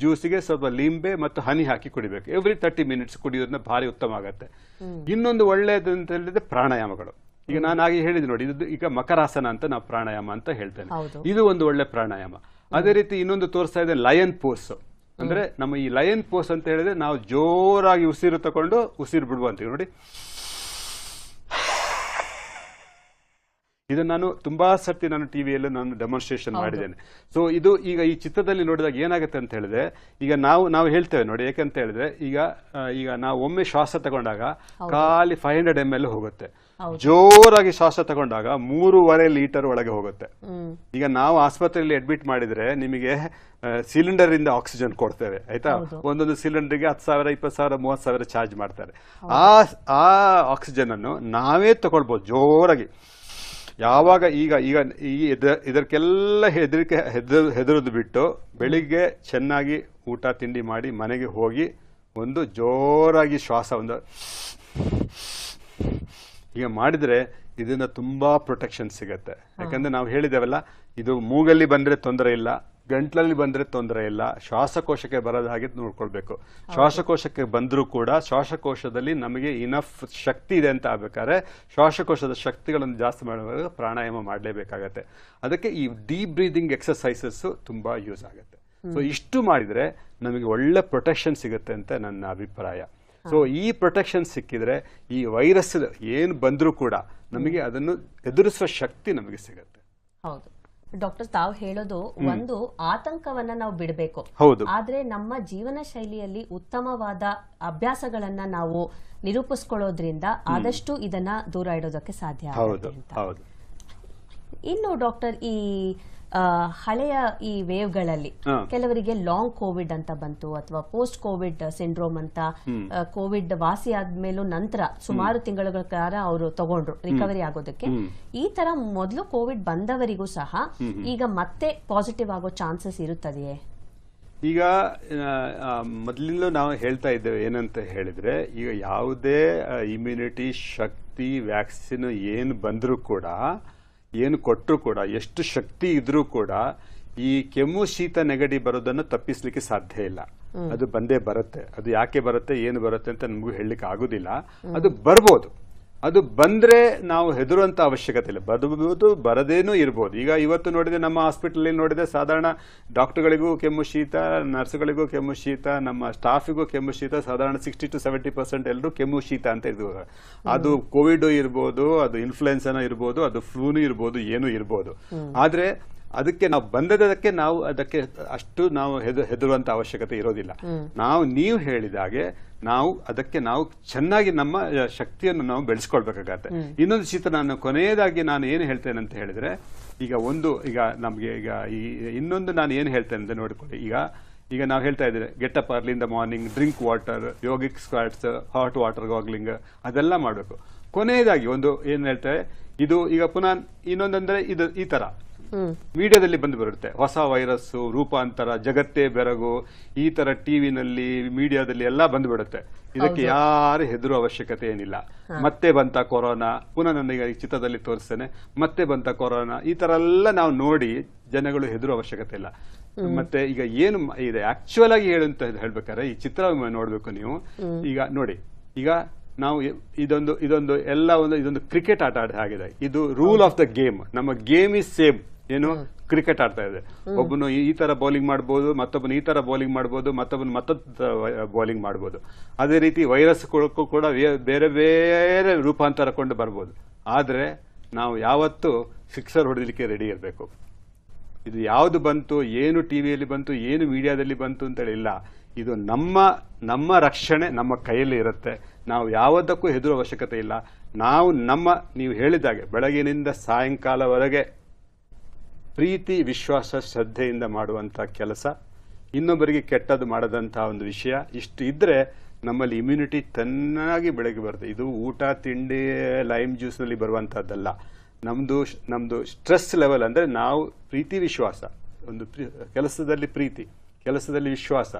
ಜ್ಯೂಸಿಗೆ ಸ್ವಲ್ಪ ಲಿಂಬೆ ಮತ್ತು ಹನಿ ಹಾಕಿ ಕುಡಿಬೇಕು. ಎವ್ರಿ ತರ್ಟಿ ಮಿನಿಟ್ಸ್ ಕುಡಿಯೋದ್ರಿಂದ ಭಾರಿ ಉತ್ತಮ ಆಗುತ್ತೆ. ಇನ್ನೊಂದು ಒಳ್ಳೆಯದು ಅಂತ ಹೇಳಿದ್ರೆ ಪ್ರಾಣಾಯಾಮಗಳು. ಈಗ ನಾನು ಆಗಿ ಹೇಳಿದೆ ನೋಡಿ ಇದು ಈಗ ಮಕರಾಸನ ಅಂತ ನಾವು ಪ್ರಾಣಾಯಾಮ ಅಂತ ಹೇಳ್ತೇನೆ. ಇದು ಒಂದು ಒಳ್ಳೆ ಪ್ರಾಣಾಯಾಮ. ಅದೇ ರೀತಿ ಇನ್ನೊಂದು ತೋರಿಸ್ತಾ ಇದೆ ಲಯನ್ ಪೋಸ್ ಅಂದ್ರೆ ನಮ್ಮ ಈ ಲಯನ್ ಪೋಸ್ ಅಂತ ಹೇಳಿದ್ರೆ ನಾವು ಜೋರಾಗಿ ಉಸಿರು ತಕೊಂಡು ಉಸಿರು ಬಿಡುವಂತೀವಿ ನೋಡಿ ಇದನ್ನು ನಾನು ತುಂಬಾ ಸರ್ತಿ ನಾನು ಟಿವಿಯಲ್ಲಿ ನಾನು ಡೆಮಾನ್ಸ್ಟ್ರೇಷನ್ ಮಾಡಿದ್ದೇನೆ. ಸೊ ಇದು ಈಗ ಈ ಚಿತ್ರದಲ್ಲಿ ನೋಡಿದಾಗ ಏನಾಗುತ್ತೆ ಅಂತ ಹೇಳಿದ್ರೆ ಈಗ ನಾವು ನಾವು ಹೇಳ್ತೇವೆ ನೋಡಿ ಯಾಕಂತ ಹೇಳಿದ್ರೆ ಈಗ ಈಗ ನಾವು ಒಮ್ಮೆ ಶ್ವಾಸ ತಗೊಂಡಾಗ ಖಾಲಿ ಫೈವ್ ಹಂಡ್ರೆಡ್ ಎಂ ಎಲ್ ಹೋಗುತ್ತೆ. ಜೋರಾಗಿ ಶ್ವಾಸ ತಗೊಂಡಾಗ ಮೂರುವರೆ ಲೀಟರ್ ಒಳಗೆ ಹೋಗುತ್ತೆ. ಈಗ ನಾವು ಆಸ್ಪತ್ರೆಯಲ್ಲಿ ಅಡ್ಮಿಟ್ ಮಾಡಿದ್ರೆ ನಿಮಗೆ ಸಿಲಿಂಡರ್ ಇಂದ ಆಕ್ಸಿಜನ್ ಕೊಡ್ತೇವೆ ಆಯ್ತಾ? ಒಂದೊಂದು ಸಿಲಿಂಡರ್ಗೆ ಹತ್ತು ಸಾವಿರ ಇಪ್ಪತ್ತು ಸಾವಿರ ಮೂವತ್ತು ಸಾವಿರ ಚಾರ್ಜ್ ಮಾಡ್ತಾರೆ. ಆ ಆ ಆಕ್ಸಿಜನ್ ಅನ್ನು ನಾವೇ ತಗೊಳ್ಬಹುದು ಜೋರಾಗಿ. ಯಾವಾಗ ಈಗ ಈಗ ಈ ಇದ- ಇದಕ್ಕೆಲ್ಲ ಹೆದರಿಕೆ ಹೆದರ್ ಹೆದರದು ಬಿಟ್ಟು ಬೆಳಿಗ್ಗೆ ಚೆನ್ನಾಗಿ ಊಟ ತಿಂಡಿ ಮಾಡಿ ಮನೆಗೆ ಹೋಗಿ ಒಂದು ಜೋರಾಗಿ ಶ್ವಾಸ ಒಂದು ಈಗ ಮಾಡಿದ್ರೆ ಇದರಿಂದ ತುಂಬಾ ಪ್ರೊಟೆಕ್ಷನ್ ಸಿಗುತ್ತೆ. ಯಾಕಂದ್ರೆ ನಾವು ಹೇಳಿದ್ದೇವಲ್ಲ ಇದು ಮೂಗಲ್ಲಿ ಬಂದ್ರೆ ತೊಂದರೆ ಇಲ್ಲ ಗಂಟ್ಲಲ್ಲಿ ಬಂದ್ರೆ ತೊಂದರೆ ಇಲ್ಲ. ಶ್ವಾಸಕೋಶಕ್ಕೆ ಬರದ ಹಾಗೆ ನೋಡ್ಕೊಳ್ಬೇಕು. ಶ್ವಾಸಕೋಶಕ್ಕೆ ಬಂದರೂ ಕೂಡ ಶ್ವಾಸಕೋಶದಲ್ಲಿ ನಮಗೆ ಇನಫ್ ಶಕ್ತಿ ಇದೆ ಅಂತ ಆಗ್ಬೇಕಾದ್ರೆ ಶ್ವಾಸಕೋಶದ ಶಕ್ತಿಗಳನ್ನು ಜಾಸ್ತಿ ಮಾಡುವಾಗ ಪ್ರಾಣಾಯಾಮ ಮಾಡಲೇಬೇಕಾಗತ್ತೆ. ಅದಕ್ಕೆ ಈ ಡೀಪ್ ಬ್ರೀದಿಂಗ್ ಎಕ್ಸಸೈಸಸ್ ತುಂಬಾ ಯೂಸ್ ಆಗುತ್ತೆ. ಸೊ ಇಷ್ಟು ಮಾಡಿದ್ರೆ ನಮಗೆ ಒಳ್ಳೆ ಪ್ರೊಟೆಕ್ಷನ್ ಸಿಗುತ್ತೆ ಅಂತ ನನ್ನ ಅಭಿಪ್ರಾಯ. ಸೊ ಈ ಪ್ರೊಟೆಕ್ಷನ್ ಸಿಕ್ಕಿದ್ರೆ ಈ ವೈರಸ್ ಏನು ಬಂದರೂ ಕೂಡ ನಮಗೆ ಅದನ್ನು ಎದುರಿಸುವ ಶಕ್ತಿ ನಮಗೆ ಸಿಗುತ್ತೆ. ಹೌದು. ಡಾಕ್ಟರ್ ತಾವು ಹೇಳೋದು ಒಂದು ಆತಂಕವನ್ನ ನಾವು ಬಿಡಬೇಕು. ಆದ್ರೆ ನಮ್ಮ ಜೀವನ ಶೈಲಿಯಲ್ಲಿ ಉತ್ತಮವಾದ ಅಭ್ಯಾಸಗಳನ್ನ ನಾವು ನಿರೂಪಿಸ್ಕೊಳ್ಳೋದ್ರಿಂದ ಆದಷ್ಟು ಇದನ್ನ ದೂರ ಇಡೋದಕ್ಕೆ ಸಾಧ್ಯ ಆಗುತ್ತೆ ಇನ್ನು ಡಾಕ್ಟರ್ ಈ ಹಳೆಯ ಈ ವೇವ್ಗಳಲ್ಲಿ. ಕೆಲವರಿಗೆ ಲಾಂಗ್ ಕೋವಿಡ್ ಅಂತ ಬಂತು ಅಥವಾ ಪೋಸ್ಟ್ ಕೋವಿಡ್ ಸಿಂಡ್ರೋಮ್ ಅಂತ ಕೋವಿಡ್ ವಾಸಿ ಆದ್ಮೇಲೂ ನಂತರ ಸುಮಾರು ತಿಂಗಳ ಕಾಲ ಅವರು ತಗೊಂಡ್ರು ರಿಕವರಿ ಆಗೋದಕ್ಕೆ. ಈ ತರ ಮೊದಲು ಕೋವಿಡ್ ಬಂದವರಿಗೂ ಸಹ ಈಗ ಮತ್ತೆ ಪಾಸಿಟಿವ್ ಆಗೋ ಚಾನ್ಸಸ್ ಇರುತ್ತದೆಯೇ? ಈಗ ಮೊದಲಿಂದಲೂ ನಾವು ಹೇಳ್ತಾ ಇದ್ದೇವೆ ಏನಂತ ಹೇಳಿದ್ರೆ ಈಗ ಯಾವುದೇ ಇಮ್ಯುನಿಟಿ ಶಕ್ತಿ ವ್ಯಾಕ್ಸಿನ್ ಏನು ಬಂದರೂ ಕೂಡ ಏನು ಕೊಟ್ಟರು ಕೂಡ ಎಷ್ಟು ಶಕ್ತಿ ಇದ್ರೂ ಕೂಡ ಈ ಕೆಮ್ಮು ಶೀತ ನೆಗಡಿ ಬರೋದನ್ನು ತಪ್ಪಿಸ್ಲಿಕ್ಕೆ ಸಾಧ್ಯ ಇಲ್ಲ. ಅದು ಬಂದೇ ಬರುತ್ತೆ. ಅದು ಯಾಕೆ ಬರುತ್ತೆ ಏನು ಬರುತ್ತೆ ಅಂತ ನಮಗೂ ಹೇಳಲಿಕ್ಕೆ ಆಗುದಿಲ್ಲ. ಅದು ಬರ್ಬೋದು. ಅದು ಬಂದ್ರೆ ನಾವು ಹೆದರುವಂಥ ಅವಶ್ಯಕತೆ ಇಲ್ಲ. ಬರಬಹುದು ಬರದೇನೂ ಇರ್ಬೋದು. ಈಗ ಇವತ್ತು ನೋಡಿದ್ರೆ ನಮ್ಮ ಹಾಸ್ಪಿಟಲ್ ನೋಡಿದ್ರೆ ಸಾಧಾರಣ ಡಾಕ್ಟರ್ಗಳಿಗೂ ಕೆಮ್ಮು ಶೀತ ನರ್ಸ್ಗಳಿಗೂ ಕೆಮ್ಮು ಶೀತ ನಮ್ಮ ಸ್ಟಾಫಿಗೂ ಕೆಮ್ಮು ಶೀತ ಸಾಧಾರಣ ಸಿಕ್ಸ್ಟಿ ಟು ಸೆವೆಂಟಿ ಪರ್ಸೆಂಟ್ ಎಲ್ಲರೂ ಕೆಮ್ಮು ಶೀತ ಅಂತ ಇದು ಅದು ಕೋವಿಡ್ ಇರ್ಬೋದು ಅದು ಇನ್ಫ್ಲುಯೆನ್ಸನ ಇರ್ಬೋದು ಅದು ಫ್ಲೂನು ಇರ್ಬೋದು ಏನು ಇರ್ಬೋದು. ಆದ್ರೆ ಅದಕ್ಕೆ ನಾವು ಬಂದದಕ್ಕೆ ನಾವು ಅದಕ್ಕೆ ಅಷ್ಟು ನಾವು ಹೆದ ಹೆದರುವಂತ ಅವಶ್ಯಕತೆ ಇರೋದಿಲ್ಲ. ನಾವು ನೀವು ಹೇಳಿದಾಗೆ ನಾವು ಅದಕ್ಕೆ ನಾವು ಚೆನ್ನಾಗಿ ನಮ್ಮ ಶಕ್ತಿಯನ್ನು ನಾವು ಬೆಳೆಸ್ಕೊಳ್ಬೇಕಾಗತ್ತೆ. ಇನ್ನೊಂದು ಚಿತ್ರ ನಾನು ಕೊನೆಯದಾಗಿ ನಾನು ಏನು ಹೇಳ್ತೇನೆ ಅಂತ ಹೇಳಿದ್ರೆ ಈಗ ಒಂದು ಈಗ ನಮಗೆ ಈಗ ಈ ಇನ್ನೊಂದು ನಾನು ಏನು ಹೇಳ್ತೇನೆ ಅಂತ ನೋಡಿಕೊಳ್ಳಿ. ಈಗ ಈಗ ನಾವು ಹೇಳ್ತಾ ಇದ್ದೇವೆ get up early in the morning drink water yogic squats hot water gargling ಅದೆಲ್ಲ ಮಾಡಬೇಕು. ಕೊನೆಯದಾಗಿ ಒಂದು ಏನು ಹೇಳ್ತೇವೆ ಇದು ಈಗ ಪುನಃ ಇನ್ನೊಂದಂದ್ರೆ ಇದು ಈ ತರ. ಮೀಡಿಯಾದಲ್ಲಿ ಬಂದು ಬರುತ್ತೆ. ಹೊಸ ವೈರಸ್ ರೂಪಾಂತರ ಜಗತ್ತೇ ಬೆರಗು ಈ ತರ ಟಿವಿನಲ್ಲಿ ಮೀಡಿಯಾದಲ್ಲಿ ಎಲ್ಲ ಬಂದು ಬಿಡುತ್ತೆ ಇದಕ್ಕೆ ಯಾರು ಹೆದರು ಅವಶ್ಯಕತೆ ಏನಿಲ್ಲ. ಮತ್ತೆ ಬಂತ ಕೊರೋನಾ ಪುನಃ ನನಗೆ ಈ ಚಿತ್ರದಲ್ಲಿ ತೋರಿಸ್ತೇನೆ. ಮತ್ತೆ ಬಂತ ಕೊರೋನಾ ಈ ತರ ಎಲ್ಲ ನಾವು ನೋಡಿ ಜನಗಳು ಹೆದರು ಅವಶ್ಯಕತೆ ಇಲ್ಲ. ಮತ್ತೆ ಈಗ ಏನು ಇದೆ? ಆಕ್ಚುಯಲ್ ಆಗಿ ಹೇಳುವಂತ ಹೇಳ್ಬೇಕಾದ್ರೆ ಈ ಚಿತ್ರ ನೋಡ್ಬೇಕು ನೀವು. ಈಗ ನೋಡಿ ಈಗ ನಾವು ಇದೊಂದು ಇದೊಂದು ಎಲ್ಲ ಒಂದು ಇದೊಂದು ಕ್ರಿಕೆಟ್ ಆಟ ಆಡಿದ ಹಾಗಿದೆ ಇದು ರೂಲ್ ಆಫ್ ದ ಗೇಮ್ ನಮ್ಮ ಗೇಮ್ ಇಸ್ ಸೇಮ್ ಏನು? ಕ್ರಿಕೆಟ್ ಆಡ್ತಾ ಇದೆ. ಒಬ್ಬನು ಈ- ತರ ಬೌಲಿಂಗ್ ಮಾಡ್ಬೋದು ಮತ್ತೊಬ್ಬನು ಈ ತರ ಬೌಲಿಂಗ್ ಮಾಡ್ಬೋದು ಮತ್ತೊಬ್ಬನು ಮತ್ತೊಂದು ಬೌಲಿಂಗ್ ಮಾಡ್ಬೋದು. ಅದೇ ರೀತಿ ವೈರಸ್ ಕೂಡ ಬೇರೆ ಬೇರೆ ರೂಪಾಂತರ ಕೊಂಡು ಬರ್ಬೋದು. ಆದ್ರೆ ನಾವು ಯಾವತ್ತೂ ಸಿಕ್ಸರ್ ಹೊಡೆದಲಿಕ್ಕೆ ರೆಡಿ ಇರಬೇಕು. ಇದು ಯಾವುದು ಬಂತು ಏನು ಟಿವಿಯಲ್ಲಿ ಬಂತು ಏನು ಮೀಡಿಯಾದಲ್ಲಿ ಬಂತು ಅಂತೇಳಿ ಇಲ್ಲ. ಇದು ನಮ್ಮ ನಮ್ಮ ರಕ್ಷಣೆ ನಮ್ಮ ಕೈಯಲ್ಲಿ ಇರುತ್ತೆ. ನಾವು ಯಾವುದಕ್ಕೂ ಹೆದರೋ ಅವಶ್ಯಕತೆ ಇಲ್ಲ. ನಾವು ನಮ್ಮ ನೀವು ಹೇಳಿದಾಗೆ ಬೆಳಗಿನಿಂದ ಸಾಯಂಕಾಲವರೆಗೆ ಪ್ರೀತಿ, ವಿಶ್ವಾಸ, ಶ್ರದ್ಧೆಯಿಂದ ಮಾಡುವಂಥ ಕೆಲಸ, ಇನ್ನೊಬ್ಬರಿಗೆ ಕೆಟ್ಟದ್ದು ಮಾಡದಂಥ ಒಂದು ವಿಷಯ, ಇಷ್ಟು ಇದ್ದರೆ ನಮ್ಮಲ್ಲಿ ಇಮ್ಯುನಿಟಿ ಚೆನ್ನಾಗಿ ಬೆಳಗ್ಗೆ ಬರುತ್ತೆ. ಇದು ಊಟ, ತಿಂಡಿ ಲೈಮ್ ಜ್ಯೂಸ್ನಲ್ಲಿ ಬರುವಂಥದ್ದಲ್ಲ ನಮ್ಮದು ನಮ್ಮದು ಸ್ಟ್ರೆಸ್ ಲೆವೆಲ್ ಅಂದರೆ ನಾವು ಪ್ರೀತಿ, ವಿಶ್ವಾಸ. ಒಂದು ಕೆಲಸದಲ್ಲಿ ಪ್ರೀತಿ, ಕೆಲಸದಲ್ಲಿ ವಿಶ್ವಾಸ,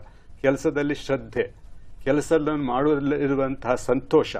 ಕೆಲಸದಲ್ಲಿ ಶ್ರದ್ಧೆ, ಕೆಲಸದಲ್ಲಿ ಮಾಡುವಲ್ಲಿರುವಂತಹ ಸಂತೋಷ,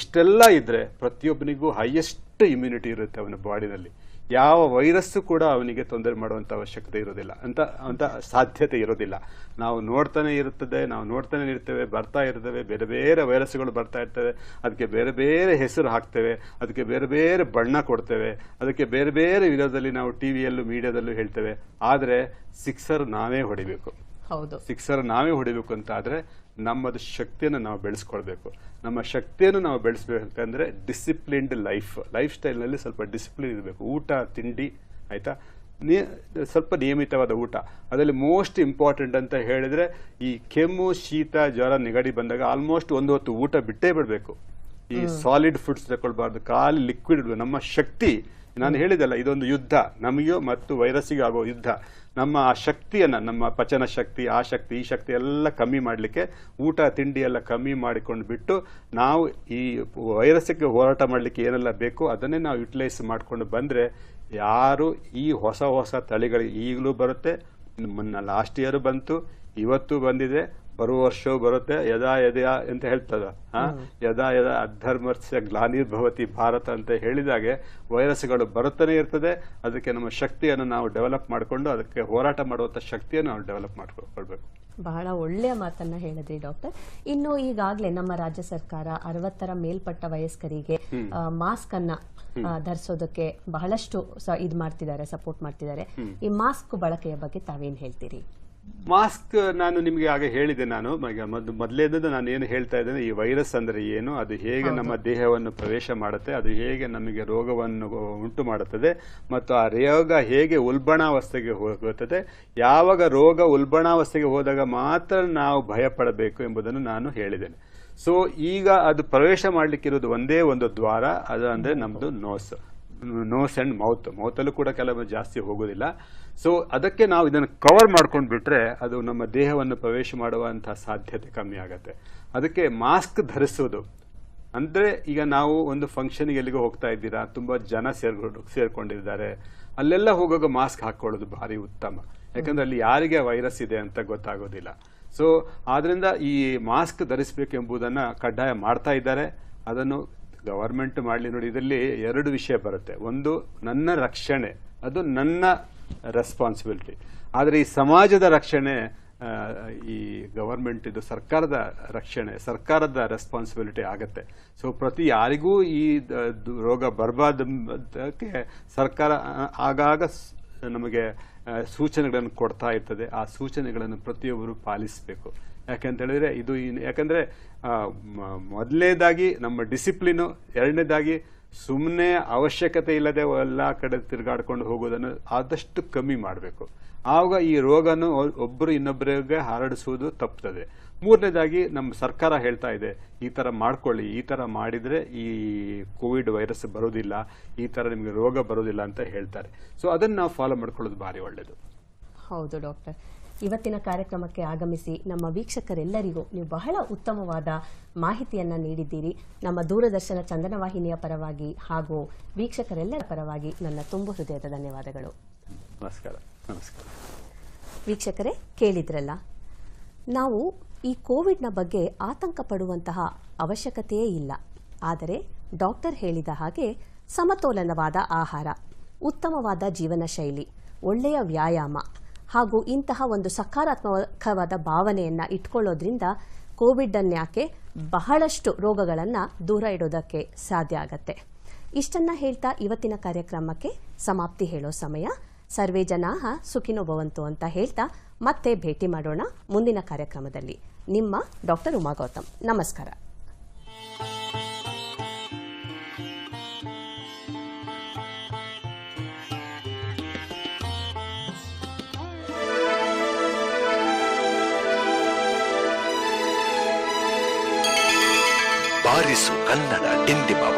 ಇಷ್ಟೆಲ್ಲ ಇದ್ದರೆ ಪ್ರತಿಯೊಬ್ಬನಿಗೂ ಹೈಯೆಸ್ಟ್ ಇಮ್ಯುನಿಟಿ ಇರುತ್ತೆ ಅವನ ಬಾಡಿನಲ್ಲಿ ಯಾವ ವೈರಸ್ಸು ಕೂಡ ಅವನಿಗೆ ತೊಂದರೆ ಮಾಡುವಂಥ ಅವಶ್ಯಕತೆ ಇರೋದಿಲ್ಲ ಅಂತ ಅಂತ ಸಾಧ್ಯತೆ ಇರೋದಿಲ್ಲ. ನಾವು ನೋಡ್ತಾನೆ ಇರುತ್ತದೆ ನಾವು ನೋಡ್ತಾನೆ ಇರ್ತೇವೆ ಬರ್ತಾ ಇರ್ತವೆ ಬೇರೆ ಬೇರೆ ವೈರಸ್ಗಳು ಬರ್ತಾ ಇರ್ತವೆ ಅದಕ್ಕೆ ಬೇರೆ ಬೇರೆ ಹೆಸರು ಹಾಕ್ತೇವೆ ಅದಕ್ಕೆ ಬೇರೆ ಬೇರೆ ಬಣ್ಣ ಕೊಡ್ತೇವೆ ಅದಕ್ಕೆ ಬೇರೆ ಬೇರೆ ವಿಧದಲ್ಲಿ ನಾವು ಟಿ ವಿಯಲ್ಲೂ ಮೀಡಿಯಾದಲ್ಲೂ ಹೇಳ್ತೇವೆ. ಆದರೆ ಸಿಕ್ಸರ್ ನಾವೇ ಹೊಡಿಬೇಕು. ಹೌದು. ಸಿಕ್ಸರ್ ನಾವೇ ಹೊಡಿಬೇಕು ಅಂತ ಆದ್ರೆ ನಮ್ಮದು ಶಕ್ತಿಯನ್ನು ನಾವು ಬೆಳೆಸ್ಕೊಳ್ಬೇಕು. ನಮ್ಮ ಶಕ್ತಿಯನ್ನು ನಾವು ಬೆಳೆಸ್ಬೇಕಂದ್ರೆ ಡಿಸಿಪ್ಲಿನ್ಡ್ ಲೈಫ್ ಲೈಫ್ ಸ್ಟೈಲ್ನಲ್ಲಿ ಸ್ವಲ್ಪ ಡಿಸಿಪ್ಲಿನ್ ಇರಬೇಕು. ಊಟ ತಿಂಡಿ ಆಯಿತಾ? ನೀ ಸ್ವಲ್ಪ ನಿಯಮಿತವಾದ ಊಟ. ಅದರಲ್ಲಿ ಮೋಸ್ಟ್ ಇಂಪಾರ್ಟೆಂಟ್ ಅಂತ ಹೇಳಿದರೆ ಈ ಕೆಮ್ಮು ಶೀತ ಜ್ವರ ನೆಗಡಿ ಬಂದಾಗ ಆಲ್ಮೋಸ್ಟ್ ಒಂದು ಹೊತ್ತು ಊಟ ಬಿಟ್ಟೇ ಬಿಡಬೇಕು. ಈ ಸಾಲಿಡ್ ಫುಡ್ಸ್ ತಗೊಳ್ಬಾರ್ದು. ಖಾಲಿ ಲಿಕ್ವಿಡ್ ನಮ್ಮ ಶಕ್ತಿ ನಾನು ಹೇಳಿದಲ್ಲ ಇದೊಂದು ಯುದ್ಧ. ನಮಗೂ ಮತ್ತು ವೈರಸ್ಸಿಗೆ ಆಗೋ ಯುದ್ಧ. ನಮ್ಮ ಆ ಶಕ್ತಿಯನ್ನು, ನಮ್ಮ ಪಚನ ಶಕ್ತಿ, ಆ ಶಕ್ತಿ, ಈ ಶಕ್ತಿ ಎಲ್ಲ ಕಮ್ಮಿ ಮಾಡಲಿಕ್ಕೆ, ಊಟ, ತಿಂಡಿ ಎಲ್ಲ ಕಮ್ಮಿ ಮಾಡಿಕೊಂಡು ಬಿಟ್ಟು, ನಾವು ಈ ವೈರಸ್ಸಿಗೆ ಹೋರಾಟ ಮಾಡಲಿಕ್ಕೆ ಏನೆಲ್ಲ ಬೇಕು ಅದನ್ನೇ ನಾವು ಯುಟಿಲೈಸ್ ಮಾಡಿಕೊಂಡು ಬಂದರೆ, ಯಾರು ಈ ಹೊಸ ಹೊಸ ತಳಿಗಳಿಗೆ ಈಗಲೂ ಬರುತ್ತೆ. ಮೊನ್ನೆ ಲಾಸ್ಟ್ ಇಯರ್ ಬಂತು, ಇವತ್ತು ಬಂದಿದೆ. ಬರುವ ವರ್ಷವೂ ಬರುತ್ತೆ ಯದಾ ಯದಾ ಅಂತ ಹೇಳ್ತದ? ಯದಾ ಯದಾ ಅಧರ್ಮಸ್ಯ ಗ್ಲಾನಿರ್ಭವತಿ ಭಾರತ ಅಂತ ಹೇಳಿದಾಗೆ ವೈರಸ್ಗಳು ಬರುತ್ತಾನೆ ಇರ್ತದೆ ಅದಕ್ಕೆ ನಮ್ಮ ಶಕ್ತಿಯನ್ನು ನಾವು ಡೆವಲಪ್ ಮಾಡಿಕೊಂಡು ಅದಕ್ಕೆ ಹೋರಾಟ ಮಾಡುವಂತ ಶಕ್ತಿಯನ್ನು ನಾವು ಡೆವಲಪ್ ಮಾಡ್ಕೊಳ್ಬೇಕು ಬಹಳ ಒಳ್ಳೆಯ ಮಾತನ್ನ ಹೇಳಿದ್ರಿ ಡಾಕ್ಟರ್. ಇನ್ನು ಈಗಾಗಲೇ ನಮ್ಮ ರಾಜ್ಯ ಸರ್ಕಾರ ಅರವತ್ತರ ಮೇಲ್ಪಟ್ಟ ವಯಸ್ಕರಿಗೆ ಮಾಸ್ಕ್ ಅನ್ನ ಧರಿಸೋದಕ್ಕೆ ಬಹಳಷ್ಟು ಇದು ಇದ್ ಮಾಡ್ತಿದ್ದಾರೆ ಸಪೋರ್ಟ್ ಮಾಡ್ತಿದ್ದಾರೆ. ಈ ಮಾಸ್ಕ್ ಬಳಕೆಯ ಬಗ್ಗೆ ತಾವೇನ್ ಹೇಳ್ತೀರಿ? ಮಾಸ್ಕ್ ನಾನು ನಿಮಗೆ ಆಗ ಹೇಳಿದೆ ನಾನು. ಮೊದ್- ಮೊದಲೇದದ್ದು ನಾನು ಏನು ಹೇಳ್ತಾ ಇದ್ದೇನೆ ಈ ವೈರಸ್ ಅಂದ್ರೆ ಏನು ಅದು ಹೇಗೆ ನಮ್ಮ ದೇಹವನ್ನು ಪ್ರವೇಶ ಮಾಡುತ್ತೆ ಅದು ಹೇಗೆ ನಮಗೆ ರೋಗವನ್ನು ಉಂಟು ಮಾಡುತ್ತದೆ ಮತ್ತು ಆ ರೋಗ ಹೇಗೆ ಉಲ್ಬಣಾವಸ್ಥೆಗೆ ಹೋಗುತ್ತದೆ ಯಾವಾಗ ರೋಗ ಉಲ್ಬಣಾವಸ್ಥೆಗೆ ಹೋದಾಗ ಮಾತ್ರ ನಾವು ಭಯಪಡಬೇಕು ಎಂಬುದನ್ನು ನಾನು ಹೇಳಿದ್ದೇನೆ. ಸೊ ಈಗ ಅದು ಪ್ರವೇಶ ಮಾಡಲಿಕ್ಕಿರೋದು ಒಂದೇ ಒಂದು ದ್ವಾರ ಅದು ಅಂದ್ರೆ ನಮ್ಮದು ನೋಸ್ ನೋಸ್ ಅಂಡ್ ಮೌತ್ ಮೌತಲ್ಲೂ ಕೂಡ ಕೆಲವೊಮ್ಮೆ ಜಾಸ್ತಿ ಹೋಗೋದಿಲ್ಲ ಸೊ ಅದಕ್ಕೆ ನಾವು ಇದನ್ನು ಕವರ್ ಮಾಡ್ಕೊಂಡು ಬಿಟ್ರೆ ಅದು ನಮ್ಮ ದೇಹವನ್ನು ಪ್ರವೇಶ ಮಾಡುವಂಥ ಸಾಧ್ಯತೆ ಕಮ್ಮಿ ಆಗುತ್ತೆ. ಅದಕ್ಕೆ ಮಾಸ್ಕ್ ಧರಿಸೋದು. ಅಂದರೆ ಈಗ ನಾವು ಒಂದು ಫಂಕ್ಷನ್ಗೆ ಎಲ್ಲಿಗೆ ಹೋಗ್ತಾ ಇದ್ದೀರಾ, ತುಂಬ ಜನ ಸೇರ್ಕೊಂಡು, ಸೇರ್ಕೊಂಡಿದ್ದಾರೆ. ಅಲ್ಲೆಲ್ಲ ಹೋಗುವಾಗ ಮಾಸ್ಕ್ ಹಾಕ್ಕೊಳ್ಳೋದು ಭಾರಿ ಉತ್ತಮ. ಯಾಕಂದ್ರೆ ಅಲ್ಲಿ ಯಾರಿಗೆ ವೈರಸ್ ಇದೆ ಅಂತ ಗೊತ್ತಾಗೋದಿಲ್ಲ. ಸೊ ಆದ್ದರಿಂದ ಈ ಮಾಸ್ಕ್ ಧರಿಸಬೇಕೆಂಬುದನ್ನು ಕಡ್ಡಾಯ ಮಾಡ್ತಾ ಇದ್ದಾರೆ. ಅದನ್ನು ಗವರ್ಮೆಂಟ್ ಮಾಡಲಿ ನೋಡಿ, ಇದರಲ್ಲಿ ಎರಡು ವಿಷಯ ಬರುತ್ತೆ. ಒಂದು, ನನ್ನ ರಕ್ಷಣೆ. ಅದು ನನ್ನ ರೆಸ್ಪಾನ್ಸಿಬಿಲಿಟಿ ಆದರೆ ಈ ಸಮಾಜದ ರಕ್ಷಣೆ ಈ ಗವರ್ಮೆಂಟ್ ಇದು ಸರ್ಕಾರದ ರಕ್ಷಣೆ, ಸರ್ಕಾರದ ರೆಸ್ಪಾನ್ಸಿಬಿಲಿಟಿ ಆಗುತ್ತೆ. ಸೊ ಪ್ರತಿ ಯಾರಿಗೂ ಈ ರೋಗ ಬರಬಾರ್ದಕ್ಕೆ ಸರ್ಕಾರ ಆಗಾಗ ನಮಗೆ ಸೂಚನೆಗಳನ್ನು ಕೊಡ್ತಾ ಇರ್ತದೆ. ಆ ಸೂಚನೆಗಳನ್ನು ಪ್ರತಿಯೊಬ್ಬರು ಪಾಲಿಸಬೇಕು. ಯಾಕಂತ ಹೇಳಿದ್ರೆ ಇದು ಯಾಕಂದರೆ ಮೊದಲನೇದಾಗಿ ನಮ್ಮ ಡಿಸಿಪ್ಲಿನು, ಎರಡನೇದಾಗಿ ಸುಮ್ಮನೆ ಅವಶ್ಯಕತೆ ಇಲ್ಲದೆ ಎಲ್ಲ ಕಡೆ ತಿರುಗಾಡ್ಕೊಂಡು ಹೋಗೋದನ್ನು ಆದಷ್ಟು ಕಮ್ಮಿ ಮಾಡಬೇಕು. ಆವಾಗ ಈ ರೋಗನು ಒಬ್ಬರು ಇನ್ನೊಬ್ಬರಿಗೆ ಹರಡಿಸುವುದು ತಪ್ಪುತ್ತದೆ ಮೂರನೇದಾಗಿ ನಮ್ಮ ಸರ್ಕಾರ ಹೇಳ್ತಾ ಇದೆ, ಈ ಥರ ಮಾಡ್ಕೊಳ್ಳಿ, ಈ ಥರ ಮಾಡಿದರೆ ಈ ಕೋವಿಡ್ ವೈರಸ್ ಬರೋದಿಲ್ಲ, ಈ ಥರ ನಿಮಗೆ ರೋಗ ಬರೋದಿಲ್ಲ ಅಂತ ಹೇಳ್ತಾರೆ. ಸೊ ಅದನ್ನು ನಾವು ಫಾಲೋ ಮಾಡ್ಕೊಳ್ಳೋದು ಭಾರಿ ಒಳ್ಳೇದು. ಹೌದು ಡಾಕ್ಟರ್. ಇವತ್ತಿನ ಕಾರ್ಯಕ್ರಮಕ್ಕೆ ಆಗಮಿಸಿ ನಮ್ಮ ವೀಕ್ಷಕರೆಲ್ಲರಿಗೂ ನೀವು ಬಹಳ ಉತ್ತಮವಾದ ಮಾಹಿತಿಯನ್ನು ನೀಡಿದ್ದೀರಿ. ನಮ್ಮ ದೂರದರ್ಶನ ಚಂದನ ವಾಹಿನಿಯ ಪರವಾಗಿ ಹಾಗೂ ವೀಕ್ಷಕರೆಲ್ಲರ ಪರವಾಗಿ ನನ್ನ ತುಂಬು ಹೃದಯದ ಧನ್ಯವಾದಗಳು. ನಮಸ್ಕಾರ. ನಮಸ್ಕಾರ. ವೀಕ್ಷಕರೇ ಕೇಳಿದ್ರಲ್ಲ? ನಾವು ಈ ಕೋವಿಡ್ನ ಬಗ್ಗೆ ಆತಂಕ ಪಡುವಂತಹ ಅವಶ್ಯಕತೆಯೇ ಇಲ್ಲ. ಆದರೆ ಡಾಕ್ಟರ್ ಹೇಳಿದ ಹಾಗೆ ಸಮತೋಲನವಾದ ಆಹಾರ ಉತ್ತಮವಾದ ಜೀವನ ಶೈಲಿ ಒಳ್ಳೆಯ ವ್ಯಾಯಾಮ ಹಾಗೂ ಇಂತಹ ಒಂದು ಸಕಾರಾತ್ಮಕವಾದ ಭಾವನೆಯನ್ನು ಇಟ್ಕೊಳ್ಳೋದ್ರಿಂದ ಕೋವಿಡನ್ಯಾಕೆ ಬಹಳಷ್ಟು ರೋಗಗಳನ್ನು ದೂರ ಇಡೋದಕ್ಕೆ ಸಾಧ್ಯ ಆಗತ್ತೆ. ಇಷ್ಟನ್ನ ಹೇಳ್ತಾ ಇವತ್ತಿನ ಕಾರ್ಯಕ್ರಮಕ್ಕೆ ಸಮಾಪ್ತಿ ಹೇಳೋ ಸಮಯ. ಸರ್ವೇ ಜನಾಹ ಸುಖಿನೋ ಭವಂತು ಅಂತ ಹೇಳ್ತಾ ಮತ್ತೆ ಭೇಟಿ ಮಾಡೋಣ ಮುಂದಿನ ಕಾರ್ಯಕ್ರಮದಲ್ಲಿ. ನಿಮ್ಮ ಡಾಕ್ಟರ್ ಉಮಾ ಗೌತಮ್. ನಮಸ್ಕಾರ. salisu kallana indi baba.